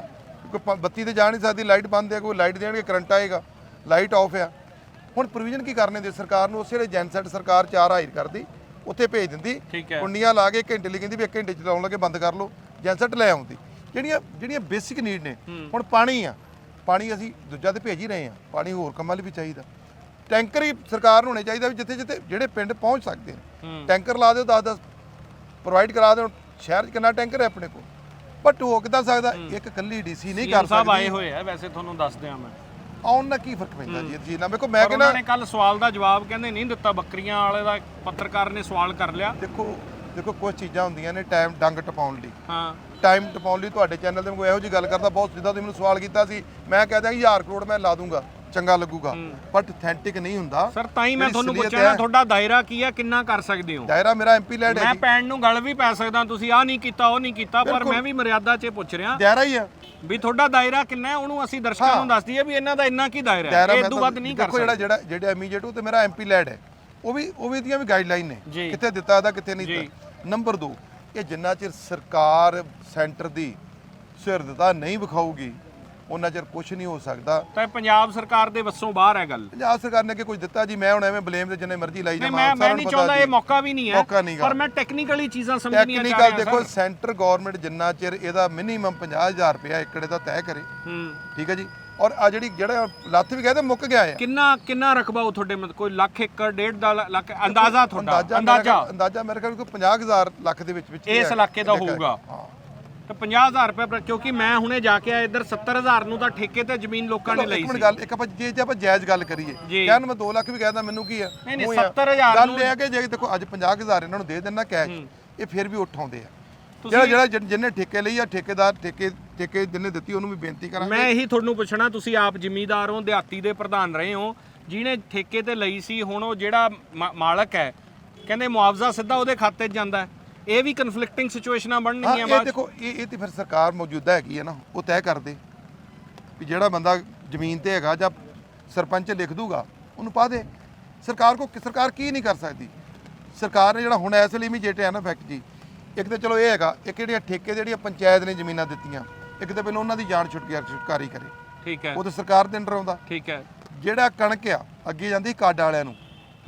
ਕੋਈ ਬੱਤੀ ਤੇ ਜਾ ਨਹੀਂ ਸਕਦੀ ਲਾਈਟ ਬੰਦ ਹੈ ਕੋਈ ਲਾਈਟ ਦੇਣਗੇ ਕਰੰਟ ਆਏਗਾ ਲਾਈਟ ਆਫ ਆ। ਹੁਣ ਪ੍ਰੋਵੀਜ਼ਨ ਕੀ ਕਰਨੇ ਦੇ ਸਰਕਾਰ ਨੂੰ? ਉਸੇ ਵੇਲੇ ਜੈਨਸੈਟ ਸਰਕਾਰ ਚਾਰ ਹਾਇਰ ਕਰਦੀ ਉੱਥੇ ਭੇਜ ਦਿੰਦੀ। ਕੁੰਡੀਆਂ ਲਾ ਕੇ ਘੰਟੇ ਲਈ ਕਹਿੰਦੀ ਵੀ ਇੱਕ ਘੰਟੇ ਚ ਲਾਉਣ ਲੱਗੇ ਬੰਦ ਕਰ ਲਓ। ਜੈਨਸੈਟ ਲੈ ਆਉਂਦੀ। ਜਿਹੜੀਆਂ ਜਿਹੜੀਆਂ ਬੇਸਿਕ ਨੀਡ ਨੇ ਹੁਣ ਪਾਣੀ ਆ। ਪਾਣੀ ਅਸੀਂ ਦੂਜਾ ਤੇ ਭੇਜ ਹੀ ਰਹੇ ਆ ਪਾਣੀ ਹੋਰ ਕੰਮਾਂ ਲਈ ਵੀ ਚਾਹੀਦਾ। ਟੈਂਕਰ ਹੀ ਸਰਕਾਰ ਨੂੰ ਹੋਣੇ ਚਾਹੀਦਾ ਵੀ ਜਿੱਥੇ ਜਿੱਥੇ ਜਿਹੜੇ ਪਿੰਡ ਪਹੁੰਚ ਸਕਦੇ ਨੇ। ਟੈਂਕਰ ਲਾ ਦਿਓ 10 10 ਪ੍ਰੋਵਾਈਡ ਕਰਾ ਦਿਓ ਸ਼ਹਿਰ 'ਚ ਕਿੰਨਾ ਟੈਂਕਰ ਹੈ ਆਪਣੇ ਕੋਲ। ਬਟ ਹੋ ਕਿੱਦਾਂ ਸਕਦਾ? ਇੱਕ ਕੱਲੀ ਡੀਸੀ ਨਹੀਂ ਕਰ ਸਾਹਿਬ ਆਏ ਸਕਦੀ ਹੋਏ ਆ ਵੈਸੇ ਤੁਹਾਨੂੰ ਦੱਸ ਦਿਆਂ ਮੈਂ। ਆਉਣ ਨਾਲ ਕੀ ਫ਼ਰਕ ਪੈਂਦਾ ਜੀ ਚੀਜ਼ ਨਾਲ? ਵੇਖੋ ਮੈਂ ਕਹਿੰਦਾ ਉਹਨਾਂ ਨੇ ਕੱਲ ਸਵਾਲ ਦਾ ਜਵਾਬ ਕਹਿੰਦੇ ਨਹੀਂ ਦਿੱਤਾ ਬੱਕਰੀਆਂ ਵਾਲੇ ਦਾ ਪੱਤਰਕਾਰ ਨੇ ਸਵਾਲ ਕਰ ਲਿਆ। ਦੇਖੋ ਦੇਖੋ ਕੁਝ ਚੀਜ਼ਾਂ ਹੁੰਦੀਆਂ ਨੇ ਟਾਈਮ ਡੰਗ ਟਪਾਉਣ ਲਈ। ਹਾਂ। ਟਾਈਮ ਟਪਾਉਣ ਲਈ ਤੁਹਾਡੇ ਚੈਨਲ ਤੇ ਮੈਂ ਕੋਈ ਇਹੋ ਜੀ ਗੱਲ ਕਰਦਾ। ਬਹੁਤ ਜਿੱਦਾਂ ਤੁਸੀਂ ਮੈਨੂੰ ਸਵਾਲ ਕੀਤਾ ਸੀ। ਮੈਂ ਕਹਿੰਦਾ 1000 ਕਰੋੜ ਮੈਂ ਲਾ ਦੂੰਗਾ। ਚੰਗਾ ਲੱਗੂਗਾ। ਬਟ ਅਥੈਂਟਿਕ ਨਹੀਂ ਹੁੰਦਾ। ਸਰ ਤਾਂ ਹੀ ਮੈਂ ਤੁਹਾਨੂੰ ਅਸਲੀਅਤ ਪੁੱਛਿਆ ਨਾ ਹੈ, ਤੁਹਾਡਾ ਦਾਇਰਾ ਕੀ ਹੈ? ਕਿੰਨਾ ਕਰ ਸਕਦੇ ਹੋ? ਦਾਇਰਾ ਮੇਰਾ ਐਮਪੀ ਲੈਡ ਹੈ ਮੈਂ ਪੈਣ ਨੂੰ ਗਲ ਵੀ ਪੈ ਸਕਦਾ ਤੁਸੀਂ ਆਹ ਨਹੀਂ ਕੀਤਾ ਉਹ ਨਹੀਂ ਕੀਤਾ ਪਰ ਮੈਂ ਵੀ ਮਰਿਆਦਾ 'ਚ ਪੁੱਛ ਰਿਹਾ। ਦਾਇਰਾ ਹੀ ਆ ਵੀ ਤੁਹਾਡਾ ਦਾਇਰਾ ਕਿੰਨਾ ਹੈ? ਉਹਨੂੰ ਅਸੀਂ ਦਰਸ਼ਕਾਂ ਨੂੰ ਦੱਸ ਦਈਏ ਵੀ ਇਹਨਾਂ ਦਾ ਇੰਨਾ ਕੀ ਦਾਇਰਾ ਹੈ। ਇਹ ਤੋਂ ਵੱਧ ਨਹੀਂ ਕਰ ਦੇਖੋ ਜਿਹੜਾ ਜਿਹੜਾ ਜਿਹੜਾ ਇਮੀਡੀਏਟ ਉਹ ਤੇ ਮੇਰਾ ਐਮਪੀ ਲੈਡ ਹੈ। ਉਹ ਵੀ ਉਹ ਵੀ ਦੀਆਂ ਵੀ ਗਾਈਡਲਾਈਨ ਨੇ। ਕਿੱਥੇ ਦਿੱਤਾ ਇਹਦਾ ਕਿੱਥੇ ਨਹੀਂ ਦਿੱਤਾ। ਨੰਬਰ 2 ਇਹ ਜਿੰਨਾ ਚਿਰ ਸਰਕਾਰ ਸੈਂਟਰ ਦੀ ਸਿਰਦਤਾ ਨਹੀਂ ਵਿਖਾਊਗੀ ਉਹਨਾਂ ਚਿਰ ਕੁਝ ਨਹੀਂ ਹੋ ਸਕਦਾ। ਤਾਂ ਇਹ ਪੰਜਾਬ ਸਰਕਾਰ ਦੇ ਵੱਸੋਂ ਬਾਹਰ ਹੈ ਗੱਲ। ਪੰਜਾਬ ਸਰਕਾਰ ਨੇ ਕਿ ਕੁਝ ਦਿੱਤਾ ਜੀ ਮੈਂ ਹੁਣ ਐਵੇਂ ਬਲੇਮ ਤੇ ਜਿੰਨੇ ਮਰਜ਼ੀ ਲਾਈ ਨਹੀਂ ਜਾਵਾਂ ਮੈਂ ਨਹੀਂ ਚਾਹੁੰਦਾ ਇਹ ਮੌਕਾ ਵੀ ਨਹੀਂ ਹੈ। ਪਰ ਮੈਂ ਟੈਕਨੀਕਲੀ ਚੀਜ਼ਾਂ ਸਮਝਣੀਆਂ ਚਾਹ ਟੈਕਨੀਕਲ ਦੇਖੋ ਸੈਂਟਰ ਗਵਰਨਮੈਂਟ ਜਿੰਨਾ ਚਿਰ ਇਹਦਾ ਮਿਨੀਮਮ 50000 ਰੁਪਇਆ ਏਕੜ ਦਾ ਤੈਅ ਕਰੇ। ਹੂੰ। ਠੀਕ ਹੈ ਜੀ? ਔਰ ਆ ਜਿਹੜੀ ਜਿਹੜਾ ਲੱਥ ਵੀ ਕਹਿੰਦੇ ਮੁੱਕ ਗਿਆ ਹੈ। ਕਿੰਨਾ ਕਿੰਨਾ ਰਕਬਾ ਉਹ ਤੁਹਾਡੇ ਮਤਲਬ ਕੋਈ ਲੱਖ ਏਕੜ ਡੇਢ ਦਾ ਲੱਖ ਅੰਦਾਜ਼ਾ ਤੁਹਾਡਾ ਅੰਦਾਜ਼ਾ ਅੰਦਾਜ਼ਾ? ਮੇਰਾ- ਖਿਆਲ ਕੋਈ 50000 ਲੱਖ ਦੇ ਵਿੱਚ ਵਿੱਚ ਇਸ। ਇਲਾਕੇ ਦਾ। ਹੋਊਗਾ। ਤੇ 50000 ਰੁਪਏ ਪਰ ਕਿਉਂਕਿ ਮੈਂ ਹੁਣੇ ਜਾ ਕੇ ਆਇਆ ਇੱਧਰ 70000 ਨੂੰ ਤਾਂ ਠੇਕੇ ਤੇ ਜ਼ਮੀਨ ਲੋਕਾਂ ਨੇ ਲਈ ਇੱਕ ਮਿੰਟ ਸੀ। ਗੱਲ ਇੱਕ ਆਪਾਂ ਜੇ ਜੇ ਆਪਾਂ ਜਾਇਜ਼ ਗੱਲ ਕਰੀਏ। ਕਹਿਣ ਮੈਂ 2 ਲੱਖ ਵੀ ਕਹਿੰਦਾ ਮੈਨੂੰ ਕੀ ਹੈ ਨਹੀਂ, ਨਹੀਂ, ਮੂੰਹ ਹੀ ਆ। 70,000 ਗੱਲ ਇਹ ਹੈ ਕਿ ਜੇ ਦੇਖੋ ਅੱਜ 50000 ਇਹਨਾਂ ਨੂੰ ਦੇ ਦੇਣਾ ਕੈਸ਼ ਇਹ ਫਿਰ ਵੀ ਉਠਾਉਂਦੇ ਆ। ਜਿਹੜਾ ਜਿਹੜਾ ਜਿਨ- ਠੇਕੇ ਲਈ ਆ ਠੇਕੇਦਾਰ ਠੇਕੇ ਠੇਕੇ ਜਿਹਨੇ ਦਿੱਤੀ ਉਹਨੂੰ ਵੀ ਬੇਨਤੀ ਕਰਾਂਗੇ। ਮੈਂ ਇਹੀ ਤੁਹਾਨੂੰ ਪੁੱਛਣਾ ਤੁਸੀਂ ਆਪ ਜ਼ਿਮੀਂਦਾਰ ਹੋ ਦਿਹਾਤੀ ਦੇ ਪ੍ਰਧਾਨ ਰਹੇ ਹੋ ਜਿਹਨੇ ਠੇਕੇ ਤੇ ਲਈ ਸੀ ਹੁਣ ਉਹ ਜਿਹੜਾ ਮਾਲਕ ਹੈ ਕਹਿੰਦੇ ਮੁਆਵਜ਼ਾ ਸਿੱਧਾ ਉਹਦੇ ਖਾਤੇ 'ਚ ਜਾਂਦਾ ਹੈ। ਇਹ ਵੀ ਕਨਫਲਿਕਟਿੰਗ ਸਿਚੁਏਸ਼ਨਾਂ ਬਣਨਗੀਆਂ ਇਹ ਬਾਅਦ 'ਚ। ਦੇਖੋ ਇਹ ਇਹ ਤੇ ਫਿਰ ਸਰਕਾਰ ਮੌਜੂਦਾ ਹੈਗੀ ਹੈ ਨਾ ਉਹ ਤੈਅ ਕਰਦੇ ਵੀ ਜਿਹੜਾ ਬੰਦਾ ਜ਼ਮੀਨ ਤੇ ਹੈਗਾ ਜਾਂ ਸਰਪੰਚ ਲਿਖ ਦੂਗਾ ਉਹਨੂੰ ਪਾ ਦੇ। ਸਰਕਾਰ ਕੋ ਸਰਕਾਰ ਕੀ ਨਹੀਂ ਕਰ ਸਕਦੀ? ਸਰਕਾਰ ਨੇ ਜਿਹੜਾ ਹੁਣ ਇਸ ਵੇਲੇ ਇਮੀਡੀਏਟ ਹੈ ਨਾ ਫੈਕਟ ਜੀ ਇੱਕ ਤਾਂ ਚਲੋ ਇਹ ਹੈਗਾ ਇੱਕ ਜਿਹੜੀਆਂ ਠੇਕੇ ਜਿਹੜੀਆਂ ਪੰਚਾਇਤ ਨੇ ਜ਼ਮੀਨਾਂ ਦਿੱਤੀਆਂ ਇੱਕ ਤਾਂ ਪਹਿਲਾਂ ਉਹਨਾਂ ਦੀ ਜਾਨ ਛੁਟਕੀ ਛੁਟਕਾਰੀ ਕਰੇ। ਠੀਕ ਹੈ। ਉਹ ਤਾਂ ਸਰਕਾਰ ਦੇ ਅੰਡਰ ਆਉਂਦਾ। ਠੀਕ ਹੈ। ਜਿਹੜਾ ਕਣਕ ਆ ਅੱਗੇ ਜਾਂਦੀ ਕਾਡ ਵਾਲਿਆਂ ਨੂੰ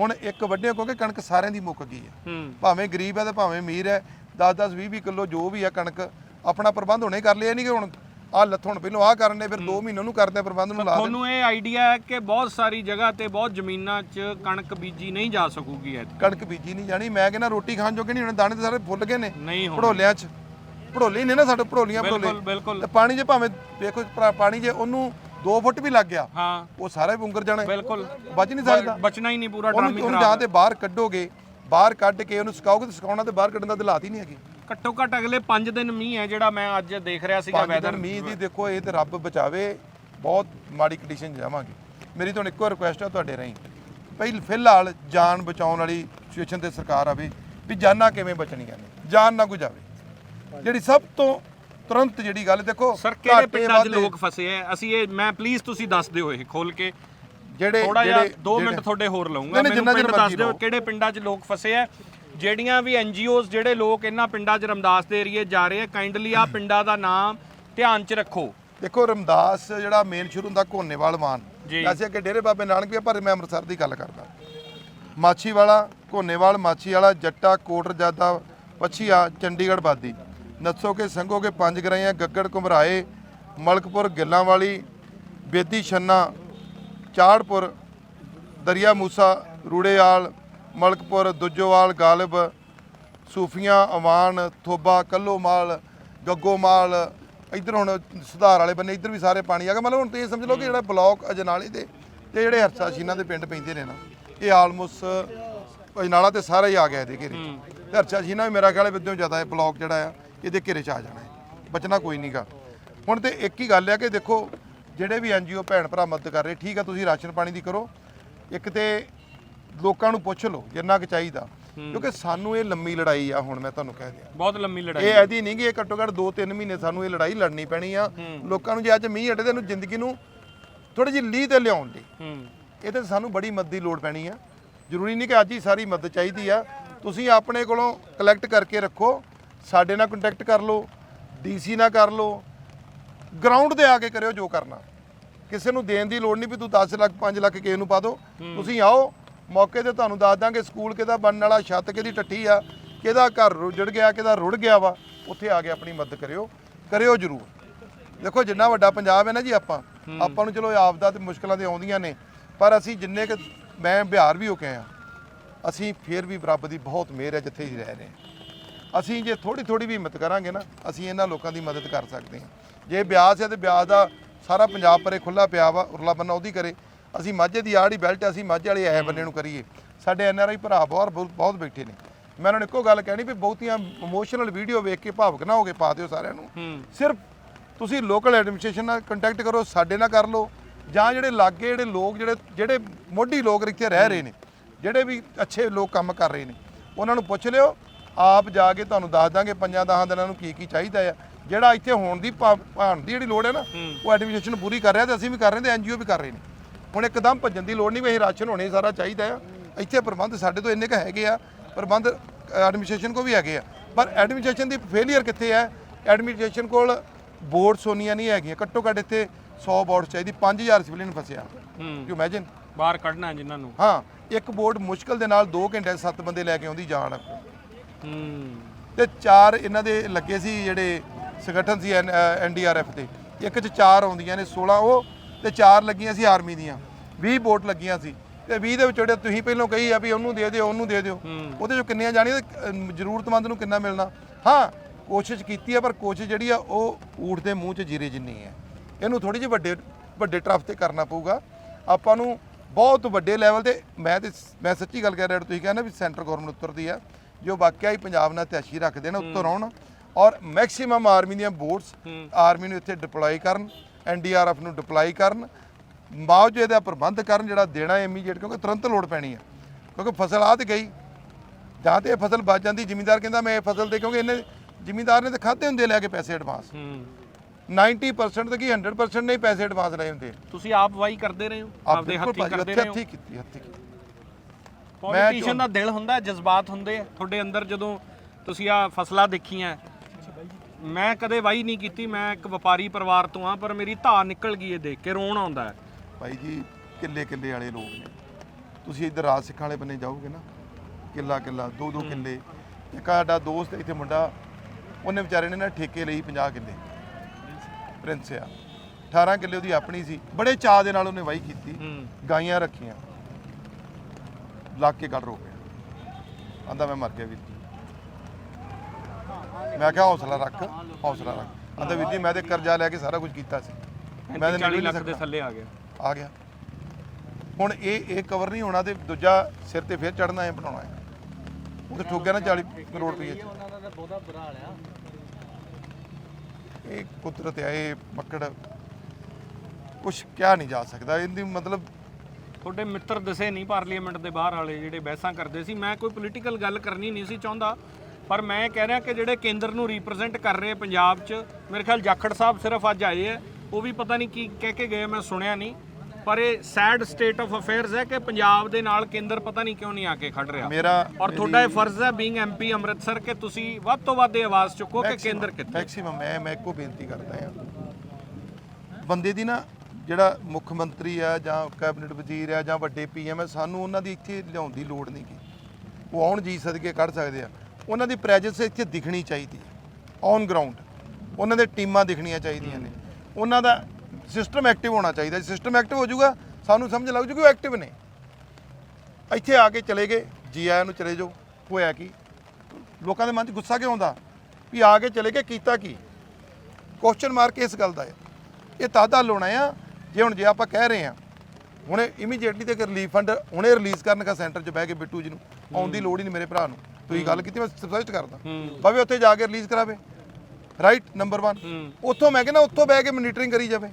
ਹੁਣ ਇੱਕ ਵੱਡੇ ਕਿਉਂਕਿ ਕਣਕ ਸਾਰਿਆਂ ਦੀ ਮੁੱਕ ਗਈ ਹੈ। ਭਾਵੇਂ ਗਰੀਬ ਹੈ ਤੇ ਭਾਵੇਂ ਅਮੀਰ ਹੈ 10-10 20-20 ਕਿਲੋ ਜੋ ਵੀ ਹੈ ਕਣਕ ਆਪਣਾ ਪ੍ਰਬੰਧ ਹੁਣੇ ਕਰ ਲਿਆ ਨਹੀਂ ਕਿ ਹੁਣ ਆਹ ਲੱਥ ਹੁਣ ਪਹਿਲਾਂ ਆਹ ਕਰਨ ਫਿਰ 2 ਮਹੀਨੇ ਨੂੰ ਕਰਦੇ ਆ ਪ੍ਰਬੰਧ ਨੂੰ ਲਾ ਦੇ। ਤੁਹਾਨੂੰ ਇਹ ਆਈਡੀਆ ਹੈ ਕਿ ਬਹੁਤ ਸਾਰੀ ਜਗ੍ਹਾ ਤੇ ਬਹੁਤ ਜ਼ਮੀਨਾਂ 'ਚ ਕਣਕ ਬੀਜੀ ਨਹੀਂ ਜਾ ਸਕੂਗੀ ਐਤਕੀ। ਕਣਕ ਬੀਜੀ ਨਹੀਂ ਜਾਣੀ ਮੈਂ ਕਹਿੰਦਾ ਰੋਟੀ ਖਾਣ ਜੋਗੇ ਨਹੀਂ ਹੋਣੇ ਦਾਣੇ ਤੇ ਸਾਰੇ ਫੁੱਲ ਗਏ ਨੇ ਭੜੋਲਿਆਂ 'ਚ। ਭੜੋਲੇ ਨੇ ਨਾ ਸਾਡੇ ਭੜੋਲੀਆਂ ਭੜੋਲੇ ਬਿਲਕੁਲ ਬਿਲਕੁਲ। ਤੇ ਪਾਣੀ ਜੇ ਭਾਵੇਂ ਭਰਾ ਪਾਣੀ ਜੇ ਉਹਨੂੰ 2 ਫੁੱਟ ਵੀ ਲੱਗ ਗਿਆ। ਹਾਂ। ਉਹ ਸਾਰਾ ਬੁੰਗਰ ਜਾਣਾ। ਬਿਲਕੁਲ। ਬਚ ਨਹੀਂ ਸਕਦਾ। ਬਚਣਾ ਹੀ ਨਹੀਂ ਪੂਰਾ ਡਰਾਮੀ ਉਹਨੂੰ ਜਾਂ ਤੇ ਬਾਹਰ ਕੱਢੋਗੇ ਬਾਹਰ ਕੱਢ ਕੇ ਉਹਨੂੰ ਸੁਕਾਓਗੇ ਤੇ ਸੁਕਾਉਣਾ ਤੇ ਬਾਹਰ ਕੱਢਣ ਦਾ ਦਿਲਾਤ ਹੀ ਨਹੀਂ ਹੈਗੀ। ਘੱਟੋ ਘੱਟ ਅਗਲੇ 5 ਦਿਨ ਮੀਂਹ ਹੈ ਜਿਹੜਾ ਮੈਂ ਅੱਜ ਦੇਖ ਰਿਹਾ ਸੀਗਾ ਵੈਦਰ ਮੀਂਹ ਦੀ ਦੇਖੋ ਇਹ ਤੇ ਰੱਬ ਬਚਾਵੇ ਬਹੁਤ ਮਾੜੀ ਕੰਡੀਸ਼ਨ ਜਾਵਾਂਗੇ। ਮੇਰੀ ਤੁਹਾਨੂੰ ਇੱਕੋ ਰਿਕੁਐਸਟ ਹੈ ਤੁਹਾਡੇ ਰਾਹੀਂ। ਪਹਿਲ ਫਿਲਹਾਲ ਜਾਨ ਬਚਾਉਣ ਵਾਲੀ ਸਿਚੁਏਸ਼ਨ ਤੇ ਸਰਕਾਰ ਆਵੇ ਵੀ ਜਾਨਾਂ ਕਿਵੇਂ ਬਚਣੀਆਂ ਨੇ ਜਾਨ ਨਾ ਗੁਜਾਵੇ। ਜਿਹੜੀ ਸਭ ਤੋਂ ਤੁਰੰਤ ਜਿਹੜੀ ਗੱਲ ਦੇਖੋ ਸਰ ਕਿਹੜੇ ਘਾਟੇ ਪਿੰਡਾਂ 'ਚ ਵਾਧੇ- ਲੋਕ ਫਸੇ ਐ? ਅਸੀਂ ਇਹ ਮੈਂ ਪਲੀਜ਼ ਤੁਸੀਂ ਦੱਸ ਦਿਓ ਇਹ ਖੋਲ ਕੇ। ਜਿਹੜੇ ਥੋੜਾ ਜਿਹਾ ਜਿਹੜੇ- 2 ਮਿੰਟ ਤੁਹਾਡੇ ਹੋਰ ਲਵਾਂਗਾ ਨਹੀਂ, ਨਹੀਂ, ਮੈਨੂੰ ਜਿੰਨਾ ਪਿੰਡ ਚਿਰ ਦੱਸ ਮਰਜ਼ੀ ਦਿਓ ਲਓ। ਕਿਹੜੇ ਪਿੰਡਾਂ 'ਚ ਲੋਕ ਫਸੇ ਐ? ਜਿਹੜੀਆਂ ਵੀ ਐਨਜੀਓਜ਼ ਜਿਹੜੇ ਲੋਕ ਇਹਨਾਂ ਪਿੰਡਾਂ 'ਚ ਰਮਦਾਸ ਦੇ ਏਰੀਏ ਜਾ ਰਹੇ ਆ ਕਾਈਂਡਲੀ ਆ ਪਿੰਡਾਂ ਦਾ ਨਾਮ ਧਿਆਨ 'ਚ ਰੱਖੋ। ਦੇਖੋ ਰਮਦਾਸ ਜਿਹੜਾ ਮੇਨ ਸ਼ੁਰੂ ਹੁੰਦਾ ਕੋਨੇਵਾਲ ਮਾਨ। ਜੀ। ਅੱਗੇ ਡੇਰੇ ਬਾਬੇ ਨਾਨਕ ਵੀ ਆ, ਪਰ ਮੈਂ ਅੰਮ੍ਰਿਤਸਰ ਦੀ ਗੱਲ ਕਰਦਾ। ਮਾਛੀਵਾਲਾ ਕੋਨੇਵਾਲ ਮਾਛੀਵਾਲਾ ਜੱਟਾ ਕੋਟ ਰਜਾਦਾ ਪਛੀਆ ਚੰਡੀਗੜ੍ਹ ਬਾਦੀ। ਨੱਸੋਕੇ ਸੰਗੋਕੇ ਪੰਜ ਗਰਾਈਆਂ ਗੱਗੜ ਘੁਮਰਾਏ, ਮਲਕਪੁਰ ਗਿੱਲਾਂ ਵਾਲੀ ਬੇਦੀ ਛੰਨਾ, ਚਾੜਪੁਰ, ਦਰਿਆ ਮੂਸਾ, ਰੂੜੇਆਲ, ਮਲਕਪੁਰ, ਦੁੱਜੋਵਾਲ, ਗਾਲਿਬ, ਸੂਫੀਆਂ, ਅਵਾਨ, ਥੋਬਾ, ਕੱਲੋਮਾਲ, ਗੱਗੋਮਾਲ, ਇੱਧਰ ਹੁਣ ਸੁਧਾਰ ਵਾਲੇ ਬੰਨੇ, ਇੱਧਰ ਵੀ ਸਾਰੇ ਪਾਣੀ ਆ ਗਿਆ ਮਤਲਬ ਹੁਣ ਤੁਸੀਂ ਸਮਝ ਲਓ ਕਿ ਜਿਹੜਾ ਬਲਾਕ ਅਜਨਾਲੇ ਦੇ ਤੇ ਜਿਹੜੇ ਹਰਸਾ ਸ਼ੀਨਾ ਦੇ ਪਿੰਡ ਪੈਂਦੇ ਨੇ ਨਾ, ਇਹ ਆਲਮੋਸ ਅਜਨਾਲਾ ਤੇ ਸਾਰਾ ਹੀ ਆ ਗਿਆ ਇਹਦੇ ਘੇਰੇ ਹਰਸਾ ਸ਼ੀਨਾ ਵੀ ਮੇਰਾ ਖਿਆਲ ਹੈ ਵਿਦਿਓ ਜ਼ਿਆਦਾ ਹੈ ਬਲਾਕ ਜਿਹੜਾ ਆ ਇਹਦੇ ਘੇਰੇ 'ਚ ਆ ਜਾਣਾ ਹੈ। ਬਚਣਾ ਕੋਈ ਨਹੀਂਗਾ ਹੁਣ ਤੇ ਇੱਕ ਹੀ ਗੱਲ ਹੈ ਕਿ ਦੇਖੋ ਜਿਹੜੇ ਵੀ ਐਨਜੀਓ ਭੈਣ ਭਰਾ ਮਦਦ ਕਰ ਰਹੇ ਠੀਕ ਆ ਤੁਸੀਂ ਰਾਸ਼ਨ ਪਾਣੀ ਦੀ ਕਰੋ। ਇੱਕ ਤੇ ਲੋਕਾਂ ਨੂੰ ਪੁੱਛ ਲਓ ਜਿੰਨਾ ਕੁ ਚਾਹੀਦਾ। ਕਿਉਂਕਿ ਸਾਨੂੰ ਇਹ ਲੰਮੀ ਲੜਾਈ ਆ ਹੁਣ ਮੈਂ ਤੁਹਾਨੂੰ ਕਹਿ ਦਿਆਂ। ਬਹੁਤ ਲੰਮੀ ਲੜਾਈ ਇਹ ਐਦੀ ਨਹੀਂ ਕਿ ਇਹ ਘੱਟੋ ਘੱਟ 2-3 ਮਹੀਨੇ ਸਾਨੂੰ ਇਹ ਲੜਾਈ ਲੜਨੀ ਪੈਣੀ ਆ। ਲੋਕਾਂ ਨੂੰ ਜੇ ਅੱਜ ਮੀਂਹ ਹਟੇ ਤੇ ਇਹਨੂੰ ਜ਼ਿੰਦਗੀ ਨੂੰ ਥੋੜੀ ਜਿਹੀ ਲੀਹ ਤੇ ਲਿਆਉਣ ਦੀ। ਇਹ ਤੇ ਸਾਨੂੰ ਬੜੀ ਮਦਦ ਦੀ ਲੋੜ ਪੈਣੀ ਆ। ਜ਼ਰੂਰੀ ਨਹੀਂ ਕਿ ਅੱਜ ਹੀ ਸਾਰੀ ਮਦਦ ਚਾਹੀਦੀ ਆ। ਤੁਸੀਂ ਆਪਣੇ ਕੋਲੋਂ ਕਲੈਕਟ ਕਰਕੇ ਰੱਖੋ। ਸਾਡੇ ਨਾਲ ਕੰਟੈਕਟ ਕਰ ਲਓ ਡੀਸੀ ਨਾਲ ਕਰ ਲਓ ਗਰਾਊਂਡ ਤੇ ਆ ਕੇ ਕਰਿਓ ਜੋ ਕਰਨਾ। ਕਿਸੇ ਨੂੰ ਦੇਣ ਦੀ ਲੋੜ ਨਹੀਂ ਵੀ ਤੂੰ 10 ਲੱਖ 5 ਲੱਖ ਕਿਸੇ ਨੂੰ ਪਾ ਦਿਓ। ਤੁਸੀਂ ਆਓ ਮੌਕੇ ਤੇ ਤੁਹਾਨੂੰ ਦੱਸ ਦਾਂਗੇ ਸਕੂਲ ਕਿਹਦਾ ਬਣਨ ਵਾਲਾ ਛੱਤ ਕਿਹਦੀ ਟੱਟੀ ਆ ਕਿਹਦਾ ਘਰ ਰੁੱਜੜ ਗਿਆ ਕਿਹਦਾ ਰੁੜ ਗਿਆ ਵਾ ਉੱਥੇ ਆ ਕੇ ਆਪਣੀ ਮਦਦ ਕਰਿਓ ਕਰਿਓ ਜ਼ਰੂਰ। ਦੇਖੋ ਜਿੰਨਾ ਵੱਡਾ ਪੰਜਾਬ ਹੈ ਨਾ ਜੀ ਆਪਾਂ ਆਪਾਂ ਨੂੰ ਚਲੋ ਆਪਦਾ ਤੇ ਮੁਸ਼ਕਲਾਂ ਤੇ ਆਉਂਦੀਆਂ ਨੇ ਪਰ ਅਸੀਂ ਜਿੰਨੇ ਕਿ ਮੈਂ ਬਿਹਾਰ ਵੀ ਹੋ ਕੇ ਆਇਆ ਅਸੀਂ ਫੇਰ ਵੀ ਰੱਬ ਦੀ ਬਹੁਤ ਮਿਹਰ ਹੈ ਜਿੱਥੇ ਹੀ ਰਹਿ ਰਹੇ ਹਾਂ। ਅਸੀਂ ਜੇ ਥੋੜੀ ਥੋੜੀ ਵੀ ਹਿੰਮਤ ਕਰਾਂਗੇ ਨਾ ਅਸੀਂ ਇਹਨਾਂ ਲੋਕਾਂ ਦੀ ਮਦਦ ਕਰ ਸਕਦੇ ਹਾਂ। ਜੇ ਬਿਆਸ ਹੈ ਤੇ ਬਿਆਸ ਦਾ ਸਾਰਾ ਪੰਜਾਬ ਪਰੇ ਖੁੱਲਾ ਪਿਆ ਵਾ ਉਰਲਾ ਬੰਨਾ ਉਹਦੀ ਕਰੇ। ਅਸੀਂ ਮਾਝੇ ਦੀ ਆੜੀ ਬੈਲਟ ਅਸੀਂ ਮਾਝੇ ਵਾਲੇ ਐ ਬੰਨੇ ਨੂੰ ਕਰੀਏ। ਸਾਡੇ ਐਨ ਆਰ ਆਈ ਭਰਾ ਬਹੁਤ ਬਹੁਤ ਬੈਠੇ ਨੇ। ਮੈਂ ਉਹਨਾਂ ਨੂੰ ਇੱਕੋ ਗੱਲ ਕਹਿਣੀ ਵੀ ਬਹੁਤੀਆਂ ਇਮੋਸ਼ਨਲ ਵੀਡੀਓ ਵੇਖ ਕੇ ਭਾਵੁਕ ਨਾ ਹੋ ਕੇ ਪਾ ਦਿਓ ਸਾਰਿਆਂ ਨੂੰ। ਸਿਰਫ ਤੁਸੀਂ ਲੋਕਲ ਐਡਮਿਨਿਸਟ੍ਰੇਸ਼ਨ ਨਾਲ ਕੰਟੈਕਟ ਕਰੋ ਸਾਡੇ ਨਾਲ ਕਰ ਲਓ। ਜਾਂ ਜਿਹੜੇ ਲਾਗੇ ਜਿਹੜੇ ਲੋਕ ਜਿਹੜੇ ਜਿਹੜੇ ਮੋਢੀ ਲੋਕ ਇੱਥੇ ਰਹਿ ਰਹੇ ਨੇ ਜਿਹੜੇ ਵੀ ਅੱਛੇ ਲੋਕ ਕੰਮ ਕਰ ਰਹੇ ਨੇ ਉਹਨਾਂ ਨੂੰ ਪੁੱਛ ਲਿਓ। ਆਪ ਜਾ ਕੇ ਤੁਹਾਨੂੰ ਦੱਸ ਦਾਂਗੇ ਪੰਜਾਂ ਦਸਾਂ ਦਿਨਾਂ ਨੂੰ ਕੀ ਕੀ ਚਾਹੀਦਾ ਆ। ਜਿਹੜਾ ਇੱਥੇ ਹੋਣ ਦੀ ਭਾਣ ਦੀ ਜਿਹੜੀ ਲੋੜ ਹੈ ਨਾ ਉਹ ਐਡਮਿਨਿਸਟ੍ਰੇਸ਼ਨ ਪੂਰੀ ਕਰ ਰਿਹਾ ਤੇ ਅਸੀਂ ਵੀ ਕਰ ਰਹੇ ਤੇ ਐਨਜੀਓ ਵੀ ਕਰ ਰਹੇ ਨੇ। ਹੁਣ ਇੱਕਦਮ ਭੱਜਣ ਦੀ ਲੋੜ ਨਹੀਂ ਵੀ ਇਹ ਰਾਸ਼ਨ ਹੋਣੇ ਸਾਰਾ ਚਾਹੀਦਾ ਆ। ਇੱਥੇ ਪ੍ਰਬੰਧ ਸਾਡੇ ਤੋਂ ਇੰਨੇ ਕ ਹੈਗੇ ਆ ਪ੍ਰਬੰਧ ਐਡਮਿਨਿਸਟ੍ਰੇਸ਼ਨ ਕੋ ਵੀ ਹੈਗੇ ਆ। ਪਰ ਐਡਮਿਨਿਸਟ੍ਰੇਸ਼ਨ ਦੀ ਫੇਲਿਅਰ ਕਿੱਥੇ ਹੈ ਐਡਮਿਨਿਸਟ੍ਰੇਸ਼ਨ ਕੋਲ ਬੋਰਡ ਸੋਨੀਆਂ ਨਹੀਂ ਹੈਗੀਆਂ ਘੱਟੋ ਘੱਟ ਇੱਥੇ 100 ਬੋਰਡ ਚਾਹੀਦੀ 5000 ਸਿਵਲੀਅਨ ਫਸਿਆ। ਯੂ ਇਮੇਜਿਨ ਬਾਹਰ ਕੱਢਣਾ ਜਿਨ੍ਹਾਂ ਨੂੰ। ਹਾਂ ਇੱਕ ਬੋਰਡ ਮੁਸ਼ਕਲ ਦੇ ਨਾਲ 2 ਘੰਟੇ 7 ਬੰਦੇ ਲੈ ਕੇ ਆਉਂਦੀ ਜਾਣ ਤੇ ਚਾਰ ਇਹਨਾਂ ਦੇ ਲੱਗੇ ਸੀ ਜਿਹੜੇ ਸੰਗਠਨ ਸੀ ਐਨਡੀਆਰਐਫ ਦੇ। ਇੱਕ ਚ ਚਾਰ ਆਉਂਦੀਆਂ ਨੇ 16 ਉਹ ਤੇ ਚਾਰ ਲੱਗੀਆਂ ਸੀ ਆਰਮੀ ਦੀਆਂ। 20 ਬੋਟ ਲੱਗੀਆਂ ਸੀ। ਤੇ 20 ਦੇ ਵਿੱਚ ਜਿਹੜੇ ਤੁਸੀਂ ਪਹਿਲਾਂ ਕਹੀ ਆ ਵੀ ਉਹਨੂੰ ਦੇ ਦਿਓ ਉਹਨੂੰ ਦੇ ਦਿਓ ਉਹਦੇ ਚੋਂ ਕਿੰਨੀਆਂ ਜਾਣੀਆਂ ਤੇ, ਜ਼ਰੂਰਤਮੰਦ ਨੂੰ ਕਿੰਨਾ ਮਿਲਣਾ? ਹਾਂ ਕੋਸ਼ਿਸ਼ ਕੀਤੀ ਆ ਪਰ ਕੋਸ਼ਿਸ਼ ਜਿਹੜੀ ਆ ਉਹ ਊਠ ਦੇ ਮੂੰਹ 'ਚ ਜੀਰੇ ਜਿੰਨੀ ਹੈ ਇਹਨੂੰ ਥੋੜੀ ਜਿਹੀ ਵੱਡੇ ਵੱਡੇ ਟਰਫ ਤੇ ਕਰਨਾ ਪਊਗਾ। ਆਪਾਂ ਨੂੰ ਬਹੁਤ ਵੱਡੇ ਲੈਵਲ ਤੇ ਮੈਂ ਤੇ ਮੈਂ ਸੱਚੀ ਗੱਲ ਕਹਿ ਰਿਹਾ ਤੁਸੀਂ ਕਹਿੰਦੇ ਵੀ ਸੈਂਟਰ ਗਵਰਨਮੈਂਟ ਉੱਤਰਦੀ ਆ ਜੋ ਵਾਕਿਆ ਹੀ ਪੰਜਾਬ ਨਾਲ ਤੈਸ਼ੀ ਰੱਖਦੇ ਨੇ ਉੱਤਰ ਆਉਣ ਔਰ ਮੈਕਸਿਮਮ ਆਰਮੀ ਦੀਆਂ ਬੋਟਸ ਆਰਮੀ ਨੂੰ ਇੱਥੇ ਡਿਪਲੋਏ ਕਰਨ ਐਨਡੀਆਰਐਫ ਨੂੰ ਡਿਪਲੋਏ ਕਰਨ ਮੁਆਵਜ਼ੇ ਦਾ ਪ੍ਰਬੰਧ ਕਰਨ ਜਿਹੜਾ ਦੇਣਾ ਇਮੀਡੀਏਟ ਕਿਉਂਕਿ ਤੁਰੰਤ ਲੋੜ ਪੈਣੀ ਹੈ। ਕਿਉਂਕਿ ਫਸਲ ਆ ਤੇ ਗਈ। ਜਾਂ ਤੇ ਇਹ ਫਸਲ ਬਚ ਜਾਂਦੀ ਜ਼ਿਮੀਂਦਾਰ ਕਹਿੰਦਾ ਮੈਂ ਇਹ ਫਸਲ ਤੇ ਕਿਉਂਕਿ ਇਹਨੇ ਜ਼ਿਮੀਂਦਾਰ ਨੇ ਤਾਂ ਖਾਤੇ ਹੁੰਦੇ ਲੈ ਕੇ ਪੈਸੇ ਐਡਵਾਂਸ ਹੂੰ। 90% ਤੇ ਕੀ 100% ਨਹੀਂ ਪੈਸੇ ਐਡਵਾਂਸ ਲਏ ਹੁੰਦੇ। ਤੁਸੀਂ ਆਪ ਵਾਈ ਕਰਦੇ ਰਹੇ ਹੋ? ਆਪ ਆਪਦੇ ਹੱਥੀਂ ਕਰਦੇ ਰਹੇ ਹੋ? ਹੱਥੀਂ ਕੀਤੀ ਹੱਥੀਂ ਪੋਲੀਟੀਸ਼ੀਅਨ ਦਾ ਦਿਲ ਹੁੰਦਾ ਜਜ਼ਬਾਤ ਹੁੰਦੇ ਆ। ਤੁਹਾਡੇ ਅੰਦਰ ਜਦੋਂ ਤੁਸੀਂ ਆ ਫਸਲਾਂ ਦੇਖੀਆਂ ਮੈਂ ਕਦੇ ਵਾਈ ਨਹੀਂ ਕੀਤੀ ਮੈਂ ਇੱਕ ਵਪਾਰੀ ਪਰਿਵਾਰ ਤੋਂ ਆ ਪਰ ਮੇਰੀ ਧਾ ਨਿਕਲ ਗਈ ਇਹ ਦੇਖ ਕੇ ਰੋਣ ਆਉਂਦਾ ਹੈ। ਭਾਈ ਜੀ ਕਿੱਲੇ ਕਿੱਲੇ ਵਾਲੇ ਲੋਕ ਨੇ। ਤੁਸੀਂ ਇੱਧਰ ਰਾਜ ਸਿੱਖਾਂ ਵਾਲੇ ਬੰਨੇ ਜਾਓਗੇ ਨਾ ਕਿੱਲਾ ਕਿੱਲਾ ਦੋ ਦੋ ਕਿੱਲੇ। ਇੱਕ ਸਾਡਾ ਦੋਸਤ ਇੱਥੇ ਮੁੰਡਾ ਉਹਨੇ ਵਿਚਾਰੇ ਨੇ ਨਾ ਠੇਕੇ ਲਈ 50 ਕਿੱਲੇ। ਪ੍ਰਿੰਸ ਆ। 18 ਕਿੱਲੇ ਉਹਦੀ ਆਪਣੀ ਸੀ। ਬੜੇ ਚਾਅ ਦੇ ਨਾਲ ਉਹਨੇ ਵਾਹੀ ਕੀਤੀ ਗਾਈਆਂ ਰੱਖੀਆਂ। ਲੱਗ ਕੇ ਗੱਲ ਰੋ ਗਿਆ ਆਂਦਾ ਮੈਂ ਮਰ ਗਿਆ ਵੀਰ ਜੀ। ਮੈਂ ਕਿਹਾ ਹੌਸਲਾ ਰੱਖ ਹੌਸਲਾ ਰੱਖ। ਆਂਦਾ ਵੀਰ ਜੀ ਮੈਂ ਤੇ ਕਰਜ਼ਾ ਲੈ ਕੇ ਸਾਰਾ ਕੁਝ ਕੀਤਾ ਸੀ। ਮੈਂ ਤੇ 40 ਨਿਕਲ ਲੱਖ ਦੇ ਥੱਲੇ ਆ ਗਿਆ। ਆ ਗਿਆ। ਹੁਣ ਇਹ ਇਹ ਕਵਰ ਨਹੀਂ ਹੋਣਾ ਤੇ ਦੂਜਾ ਸਿਰ ਤੇ ਫੇਰ ਚੜਨਾ ਹੈ ਬਣਾਉਣਾ ਹੈ। ਉਹ ਤੇ ਠੋਕ ਗਿਆ ਨਾ 40 ਕਰੋੜ ਰੁਪਏ ਉਹਨਾਂ ਦਾ ਤਾਂ ਬਹੁਤਾ ਬੁਰਾ ਹਾਲ ਆ ਇਹ ਕੁਦਰਤ ਹੈ ਇਹ ਮੱਕੜ ਕੁਝ ਕਿਹਾ ਨਹੀਂ ਜਾ ਸਕਦਾ। ਇਹਦੀ ਮਤਲਬ ਤੁਹਾਡੇ ਮਿੱਤਰ ਦਿਸੇ ਨਹੀਂ ਪਾਰਲੀਮੈਂਟ ਦੇ ਬਾਹਰ ਵਾਲੇ ਜਿਹੜੇ ਬਹਿਸਾਂ ਕਰਦੇ ਸੀ। ਮੈਂ ਕੋਈ ਪੋਲੀਟੀਕਲ ਗੱਲ ਕਰਨੀ ਨਹੀਂ ਸੀ ਚਾਹੁੰਦਾ ਪਰ ਮੈਂ ਕਹਿ ਰਿਹਾ ਕਿ ਜਿਹੜੇ ਕੇਂਦਰ ਨੂੰ ਰਿਪਰੈਜ਼ੈਂਟ ਕਰ ਰਹੇ ਪੰਜਾਬ 'ਚ ਮੇਰੇ ਖਿਆਲ ਜਾਖੜ ਸਾਹਿਬ ਸਿਰਫ ਅੱਜ ਆਏ ਹੈ ਉਹ ਵੀ ਪਤਾ ਨਹੀਂ ਕੀ ਕਹਿ ਕੇ ਗਏ ਮੈਂ ਸੁਣਿਆ ਨਹੀਂ। ਪਰ ਇਹ ਸੈਡ ਸਟੇਟ ਆਫ ਅਫੇਅਰਸ ਹੈ ਕਿ ਪੰਜਾਬ ਦੇ ਨਾਲ ਕੇਂਦਰ ਪਤਾ ਨਹੀਂ ਕਿਉਂ ਨਹੀਂ ਆ ਕੇ ਖੜ ਰਿਹਾ। ਮੇਰਾ ਔਰ ਤੁਹਾਡਾ ਇਹ ਫਰਜ਼ ਹੈ ਬੀਇੰਗ ਐਮਪੀ ਅੰਮ੍ਰਿਤਸਰ ਕਿ ਤੁਸੀਂ ਵੱਧ ਤੋਂ ਵੱਧ ਇਹ ਆਵਾਜ਼ ਚੁੱਕੋ ਕਿ ਕੇਂਦਰ ਕਿੱਥੇ ਮੈਕਸਿਮਮ ਮੈਂ ਮੈਂ ਇੱਕੋ ਬੇਨਤੀ ਕਰਦਾ ਹਾਂ। ਬੰਦੇ ਦੀ ਨਾ ਜਿਹੜਾ ਮੁੱਖ ਮੰਤਰੀ ਆ ਜਾਂ ਕੈਬਨਿਟ ਵਜ਼ੀਰ ਆ ਜਾਂ ਵੱਡੇ ਪੀਐਮ ਆ, ਸਾਨੂੰ ਉਹਨਾਂ ਦੀ ਇੱਥੇ ਲਿਆਉਣ ਦੀ ਲੋੜ ਨਹੀਂ ਗੀ। ਉਹ ਆਉਣ ਜੀ ਸਦਕੇ ਕੱਢ ਸਕਦੇ ਆ। ਉਹਨਾਂ ਦੀ ਪ੍ਰੈਜ਼ੈਂਸ ਇੱਥੇ ਦਿਖਣੀ ਚਾਹੀਦੀ ਹੈ ਔਨ ਗਰਾਊਂਡ ਉਹਨਾਂ ਦੇ ਟੀਮਾਂ ਦਿਖਣੀਆਂ ਚਾਹੀਦੀਆਂ ਨੇ। ਉਹਨਾਂ ਦਾ ਸਿਸਟਮ ਐਕਟਿਵ ਹੋਣਾ ਚਾਹੀਦਾ। ਸਿਸਟਮ ਐਕਟਿਵ ਹੋ ਜਾਊਗਾ, ਸਾਨੂੰ ਸਮਝ ਲੱਗ ਜੂਗੀ ਉਹ ਐਕਟਿਵ ਨੇ। ਇੱਥੇ ਆ ਕੇ ਚਲੇ ਗਏ ਜੀ ਆਇਆਂ ਨੂੰ ਚਲੇ ਜਾਓ। ਹੋਇਆ ਕੀ? ਲੋਕਾਂ ਦੇ ਮਨ 'ਚ ਗੁੱਸਾ ਕਿਉਂ ਆਉਂਦਾ? ਵੀ ਆ ਕੇ ਚਲੇ ਗਏ, ਕੀਤਾ ਕੀ? ਕੁਐਸਚਨ ਮਾਰਕ ਇਸ ਗੱਲ ਦਾ ਹੈ ਇਹ ਤਾਦਾ ਲਾਉਣਾ ਆ। ਜੇ ਹੁਣ ਜੇ ਆਪਾਂ ਕਹਿ ਰਹੇ ਆ ਹੁਣੇ ਇਮੀਡੀਏਟਲੀ ਤੇ ਰਿਲੀਫ ਫੰਡ ਹੁਣੇ ਰਿਲੀਜ਼ ਕਰਨ ਦਾ ਸੈਂਟਰ 'ਚ ਬਹਿ ਕੇ ਬਿੱਟੂ ਜੀ ਨੂੰ ਆਉਣ ਦੀ ਲੋੜ ਹੀ ਨਹੀਂ ਮੇਰੇ ਭਰਾ ਨੂੰ। ਤੁਸੀਂ ਗੱਲ ਕੀਤੀ ਮੈਂ ਸਜੈਸਟ ਕਰਦਾ। ਭਾਵੇਂ ਉੱਥੇ ਜਾ ਕੇ ਰਿਲੀਜ਼ ਕਰਾਵੇ। ਰਾਈਟ ਨੰਬਰ 1 ਉੱਥੋਂ ਮੈਂ ਕਹਿੰਦਾ ਉੱਥੋਂ ਬਹਿ ਕੇ ਮੋਨੀਟਰਿੰਗ ਕਰੀ ਜਾਵੇ।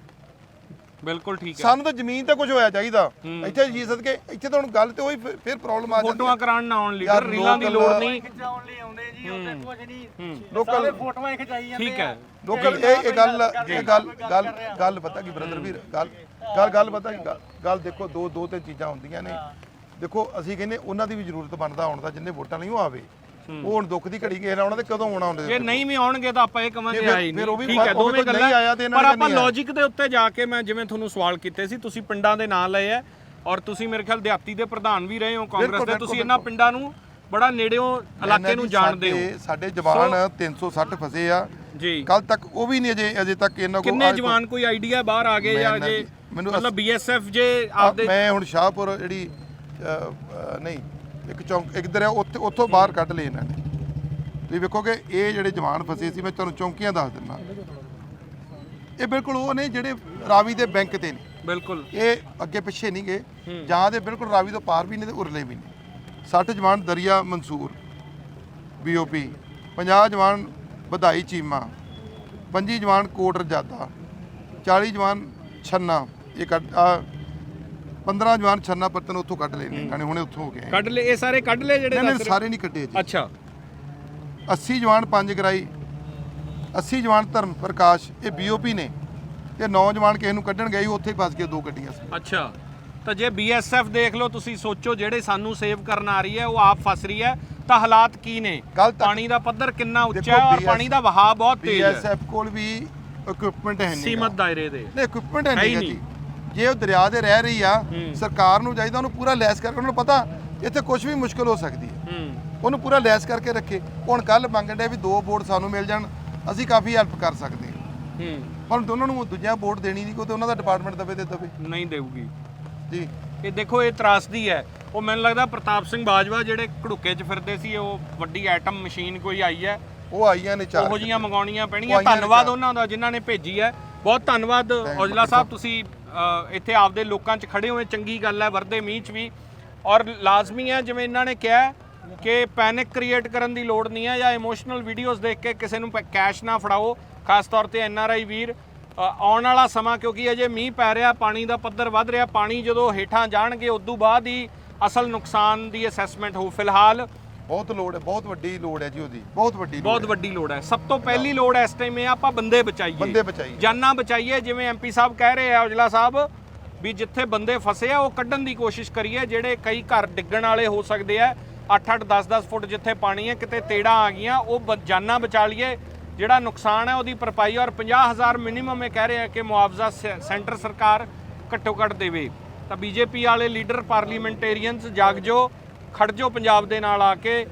ਬਿਲਕੁਲ ਠੀਕ ਹੈ। ਸਾਨੂੰ ਤਾਂ ਜ਼ਮੀਨ ਤੇ ਕੁਝ ਹੋਇਆ ਚਾਹੀਦਾ। ਇੱਥੇ ਜੀ ਸਦਕੇ ਇੱਥੇ ਤਾਂ ਹੁਣ ਗੱਲ ਤੇ ਉਹੀ ਫਿਰ- ਫਿਰ ਪ੍ਰੋਬਲਮ ਆ ਜਾਂਦੀ ਫੋਟੋਆਂ ਕਰਾਉਣ ਨਾ ਆਉਣ ਲੀਡਰ ਰੀਲਾਂ ਦੀ ਲੋੜ ਨਹੀਂ। ਖਿਚਾਉਣ ਲਈ ਆਉਂਦੇ ਜੀ ਉੱਥੇ ਕੁਝ ਨਹੀਂ। ਲੋਕਲ ਫੋਟੋਆਂ ਖਿਚਾਈ ਜਾਂਦੇ ਠੀਕ ਹੈ। ਲੋਕਲ ਇਹ ਇਹ ਗੱਲ ਇਹ ਗੱਲ ਗੱਲ ਗੱਲ ਪਤਾ ਕੀ ਬ੍ਰਦਰ ਵੀਰ ਗੱਲ ਗੱਲ ਗੱਲ ਪਤਾ ਕੀ ਗੱਲ- ਗੱਲ ਦੇਖੋ ਦੋ ਦੋ ਤਿੰਨ ਚੀਜ਼ਾਂ ਹੁੰਦੀਆਂ ਨੇ। ਦੇਖੋ ਅਸੀਂ ਕਹਿੰਦੇ ਉਹਨਾਂ ਦੀ ਵੀ ਜ਼ਰੂਰਤ ਬਣਦਾ ਆਉਣ ਦਾ ਜਿੰਨੇ ਵੋਟਾਂ ਨਹੀਂ ਉਹ ਆਵੇ। ਉਹ ਹੁਣ ਦੁੱਖ ਦੀ ਘੜੀ ਕਿਸੇ ਨਾਲ ਆਉਣਾ ਤੇ ਕਦੋਂ ਆਉਣਾ ਉਹਨੇ ਜੇ ਨਹੀਂ ਵੀ ਆਉਣਗੇ ਤਾਂ ਆਪਾਂ ਇਹ ਕਵਾਂਗੇ ਆਈ ਨਹੀਂ। ਠੀਕ ਹੈ ਦੋਵੇਂ ਗੱਲਾਂ ਨਹੀਂ ਆਇਆ ਤੇ ਇਹਨਾਂ ਪਰ ਆਪਾਂ। ਲੌਜੀਕ ਦੇ ਉੱਤੇ ਜਾ ਕੇ ਮੈਂ ਜਿਵੇਂ ਤੁਹਾਨੂੰ ਸਵਾਲ ਕੀਤੇ ਸੀ ਤੁਸੀਂ ਪਿੰਡਾਂ ਦੇ ਨਾਂ ਲਏ ਆ ਔਰ ਤੁਸੀਂ ਮੇਰੇ ਖਿਆਲ ਦਿਹਾਤੀ ਦੇ ਪ੍ਰਧਾਨ ਵੀ ਰਹੇ ਹੋ ਕਾਂਗਰਸ ਦੇ ਤੁਸੀਂ ਇਹਨਾਂ ਪਿੰਡਾਂ ਨੂੰ ਬੜਾ ਨੇੜਿਓਂ ਇਲਾਕੇ ਨੂੰ ਜਾਣਦੇ ਹੋ। ਸਾਡੇ- ਜਵਾਨ 360 ਫਸੇ ਆ। ਜੀ। ਕੱਲ ਤੱਕ ਉਹ ਵੀ ਨਹੀਂ ਅਜੇ ਅਜੇ ਤੱਕ ਇਹਨਾਂ ਕੋਲ ਕਿੰਨੇ ਜਵਾਨ ਕੋਈ ਆਈਡੀਆ ਬਾਹਰ ਆ ਗਏ ਜਾਂ ਇਹਨਾਂ ਜੇ ਦੀ- ਮੈਨੂੰ ਮਤਲਬ ਬੀਐਸਐਫ ਜੇ ਆਪਦੇ ਮੈਂ ਹੁਣ ਸ਼ਾਹਪੁਰ ਜਿਹੜੀ ਨਹੀਂ ਇੱਕ ਚੌਂਕ ਇੱਕ ਦਰ ਉੱਥੇ ਉੱਥੋਂ ਬਾਹਰ ਕੱਢ ਲਏ ਇਹਨਾਂ ਨੇ। ਤੁਸੀਂ ਵੇਖੋਗੇ ਇਹ ਜਿਹੜੇ ਜਵਾਨ ਫਸੇ ਸੀ ਮੈਂ ਤੁਹਾਨੂੰ ਚੌਂਕੀਆਂ ਦੱਸ ਦਿੰਦਾ। ਇਹ ਬਿਲਕੁਲ ਉਹ ਨੇ ਜਿਹੜੇ ਰਾਵੀ ਦੇ ਬੈਂਕ ਤੇ ਨੇ। ਬਿਲਕੁਲ। ਇਹ ਅੱਗੇ ਪਿੱਛੇ ਨਹੀਂ ਗਏ। ਜਾਂ ਦੇ ਬਿਲਕੁਲ ਰਾਵੀ ਤੋਂ ਪਾਰ ਵੀ ਨਹੀਂ ਤੇ ਉਰਲੇ ਵੀ ਨਹੀਂ 60 ਜਵਾਨ ਦਰਿਆ ਮਨਸੂਰ ਬੀਓਪੀ 50 ਜਵਾਨ ਵਧਾਈ ਚੀਮਾ 25 ਜਵਾਨ ਕੋਟ ਰਜਾਦਾ 40 ਜਵਾਨ ਛੰਨਾ ਇਹ ਕੱਢ ਆ 15 ਜਵਾਨ ਛੰਨਾ ਪੱਤਨ ਉੱਥੋਂ ਕੱਢ ਲਏ ਨੇ ਹੁਣੇ ਉੱਥੋਂ ਹੋ ਗਏ। ਕੱਢ ਲੈ ਇਹ ਸਾਰੇ ਕੱਢ ਲੈ ਜਿਹੜੇ ਨਹੀਂ ਦੱਸ ਨਹੀਂ ਰਹੇ- ਸਾਰੇ ਨਹੀਂ ਕੱਢੇ ਜੀ। ਅੱਛਾ। 80 ਜਵਾਨ ਪੰਜ ਗਰਾਈ 80 ਜਵਾਨ ਧਰਮ ਪ੍ਰਕਾਸ਼ ਇਹ ਬੀਓਪੀ ਨੇ। ਤੇ 9 ਜਵਾਨ ਕਿਸੇ ਨੂੰ ਕੱਢਣ ਗਏ ਸੀ, ਉੱਥੇ ਹੀ ਫਸ ਕੇ ਦੋ ਗੱਡੀਆਂ ਸੀ। ਅੱਛਾ। ਤਾਂ ਜੇ ਬੀਐਸਐਫ ਦੇਖ ਲਓ ਤੁਸੀਂ ਸੋਚੋ ਜਿਹੜੇ ਸਾਨੂੰ ਸੇਵ ਕਰਨ ਆ ਰਹੀ ਹੈ ਉਹ ਆਪ ਫਸ ਰਹੀ ਹੈ। ਤਾਂ ਹਾਲਾਤ ਕੀ ਨੇ? ਪਾਣੀ ਦਾ ਪੱਧਰ ਕਿੰਨਾ ਉੱਚਾ ਹੈ ਔਰ ਪਾਣੀ ਦਾ ਵਹਾਅ ਬਹੁਤ ਤੇਜ਼ ਹੈ। ਬੀਐਸਐਫ ਕੋਲ ਵੀ ਇਕਵਿਪਮੈਂਟ ਹੈ ਨਹੀਂ ਸੀਮਤ ਦਾਇਰੇ ਦੇ। ਨਹੀਂ ਇਕਵਿਪਮੈਂਟ ਹੈ ਹੈ ਹੀ ਨਹੀਂ। ਜੀ। ਜੇ ਉਹ ਦਰਿਆ ਦੇ ਰਹਿ ਰਹੀ ਆ ਸਰਕਾਰ ਨੂੰ ਚਾਹੀਦਾ ਉਹਨੂੰ ਪੂਰਾ ਲੈਸ ਕਰਕੇ ਉਹਨਾਂ ਨੂੰ ਪਤਾ ਇੱਥੇ ਕੁਝ ਵੀ ਮੁਸ਼ਕਲ ਹੋ ਸਕਦੀ ਹੈ। ਉਹਨੂੰ ਪੂਰਾ ਲੈਸ ਕਰਕੇ ਰੱਖੇ। ਹੁਣ ਕੱਲ ਮੰਗਣ ਦੇ ਵੀ ਦੋ ਬੋਰਡ ਸਾਨੂੰ ਮਿਲ ਜਾਣ ਅਸੀਂ ਕਾਫੀ ਹੈਲਪ ਕਰ ਸਕਦੇ ਹਾਂ। ਪਰ ਉਹਨਾਂ ਨੂੰ ਦੂਜਾ ਬੋਰਡ ਦੇਣੀ ਨਹੀਂ ਕੋਈ ਤੇ ਉਹਨਾਂ ਦਾ ਡਿਪਾਰਟਮੈਂਟ ਦਵੇ ਤੇ ਦਵੇ। ਨਹੀਂ ਦੇਊਗੀ। ਜੀ। ਇਹ ਦੇਖੋ ਇਹ ਤਰਾਸਦੀ ਹੈ। ਉਹ ਮੈਨੂੰ ਲੱਗਦਾ ਪ੍ਰਤਾਪ ਸਿੰਘ ਬਾਜਵਾ ਜਿਹੜੇ ਘੜੁੱਕੇ 'ਚ ਫਿਰਦੇ ਸੀ ਉਹ ਵੱਡੀ ਐਟਮ ਮਸ਼ੀਨ ਕੋਈ ਆਈ ਹੈ। ਉਹ ਆਈਆਂ ਨੇ ਚਾਰ ਉਹੋ ਜੀਆਂ ਮੰਗਾਉਣੀਆਂ ਨੇ ਧੰਨਵਾਦ। ਉਹਨਾਂ ਦਾ ਜਿਨ੍ਹਾਂ ਨੇ ਭੇਜੀ ਹੈ। ਬਹੁਤ ਧੰਨਵਾਦ ਔਜਲਾ ਸਾਹਿਬ ਤੁਸੀਂ ਇੱਥੇ ਆਪਦੇ ਲੋਕਾਂ 'ਚ ਖੜੇ ਹੋਏ, ਚੰਗੀ ਗੱਲ ਹੈ, ਵਰਦੇ ਮੀਂਹ 'ਚ ਵੀ। ਔਰ ਲਾਜ਼ਮੀ ਹੈ, ਜਿਵੇਂ ਇਹਨਾਂ ਨੇ ਕਿਹਾ ਕਿ ਪੈਨਿਕ ਕ੍ਰੀਏਟ ਕਰਨ ਦੀ ਲੋੜ ਨਹੀਂ ਹੈ ਜਾਂ ਇਮੋਸ਼ਨਲ ਵੀਡੀਓਜ਼ ਦੇਖ ਕੇ ਕਿਸੇ ਨੂੰ ਕੈਸ਼ ਨਾ ਫੜਾਓ, ਖਾਸ ਤੌਰ ਤੇ ਐੱਨ ਆਰ ਆਈ ਵੀਰ। ਆਉਣ ਵਾਲਾ ਸਮਾਂ, ਕਿਉਂਕਿ ਅਜੇ ਮੀਂਹ ਪੈ ਰਿਹਾ, ਪਾਣੀ ਦਾ ਪੱਧਰ ਵੱਧ ਰਿਹਾ, ਪਾਣੀ ਜਦੋਂ ਹੇਠਾਂ ਜਾਣਗੇ, ਉਦੋਂ ਬਾਅਦ ਹੀ ਅਸਲ ਨੁਕਸਾਨ ਦੀ ਅਸੈਸਮੈਂਟ ਹੋ ਫਿਲਹਾਲ ਬਹੁਤ ਲੋੜ ਹੈ ਬਹੁਤ ਵੱਡੀ ਲੋੜ ਹੈ ਜੀ ਉਹਦੀ ਬਹੁਤ ਵੱਡੀ ਲੋੜ ਬਹੁਤ ਹੈ। ਵੱਡੀ ਲੋੜ ਹੈ। ਸਭ ਤੋਂ ਪਹਿਲੀ ਲੋੜ ਇਸ ਟਾਈਮ ਇਹ ਆ ਆਪਾਂ ਬੰਦੇ ਬਚਾਈਏ। ਬੰਦੇ ਬਚਾਈਏ। ਜਾਨਾਂ ਬਚਾਈਏ ਜਿਵੇਂ ਐਮਪੀ ਸਾਹਿਬ ਕਹਿ ਰਹੇ ਆ ਔਜਲਾ ਸਾਹਿਬ ਵੀ ਜਿੱਥੇ ਬੰਦੇ ਫਸੇ ਆ ਉਹ ਕੱਢਣ ਦੀ ਕੋਸ਼ਿਸ਼ ਕਰੀਏ ਜਿਹੜੇ ਕਈ ਘਰ ਡਿੱਗਣ ਵਾਲੇ ਹੋ ਸਕਦੇ ਆ। 8-8 10-10 ਫੁੱਟ ਜਿੱਥੇ ਪਾਣੀ ਹੈ ਕਿਤੇ ਤੇੜਾਂ ਆ ਗਈਆਂ ਉਹ ਬ- ਜਾਨਾਂ ਬਚਾ ਲਈਏ। ਜਿਹੜਾ ਨੁਕਸਾਨ ਹੈ ਉਹਦੀ ਭਰਪਾਈ ਔਰ 50000 ਮਿਨੀਮਮ ਇਹ ਕਹਿ ਰਹੇ ਆ ਕਿ ਮੁਆਵਜ਼ਾ ਸੈ- ਸੈਂਟਰ ਸਰਕਾਰ ਘੱਟੋ ਘੱਟ ਦੇਵੇ। ਤਾਂ ਬੀਜੇਪੀ ਵਾਲੇ ਲੀਡਰ ਪਾਰਲੀਮੈਂਟੇਰੀਅਨਸ ਜਾਗ ਜੋ ਖੜ ਜਾਓ ਪੰਜਾਬ ਦੇ ਨਾਲ ਆ ਕੇ।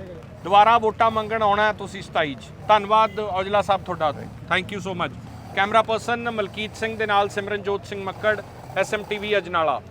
ਦੁਬਾਰਾ ਵੋਟਾਂ ਮੰਗਣ ਆਉਣਾ ਤੁਸੀਂ 27 ਚ। ਧੰਨਵਾਦ ਔਜਲਾ ਸਾਹਿਬ ਤੁਹਾਡਾ। Thank you so much camera person Malkit Singh ਦੇ ਨਾਲ ਸਿਮਰਨਜੋਤ ਸਿੰਘ ਮੱਕੜ ਐਸਐਮਟੀਵੀ ਅਜਨਾਲਾ।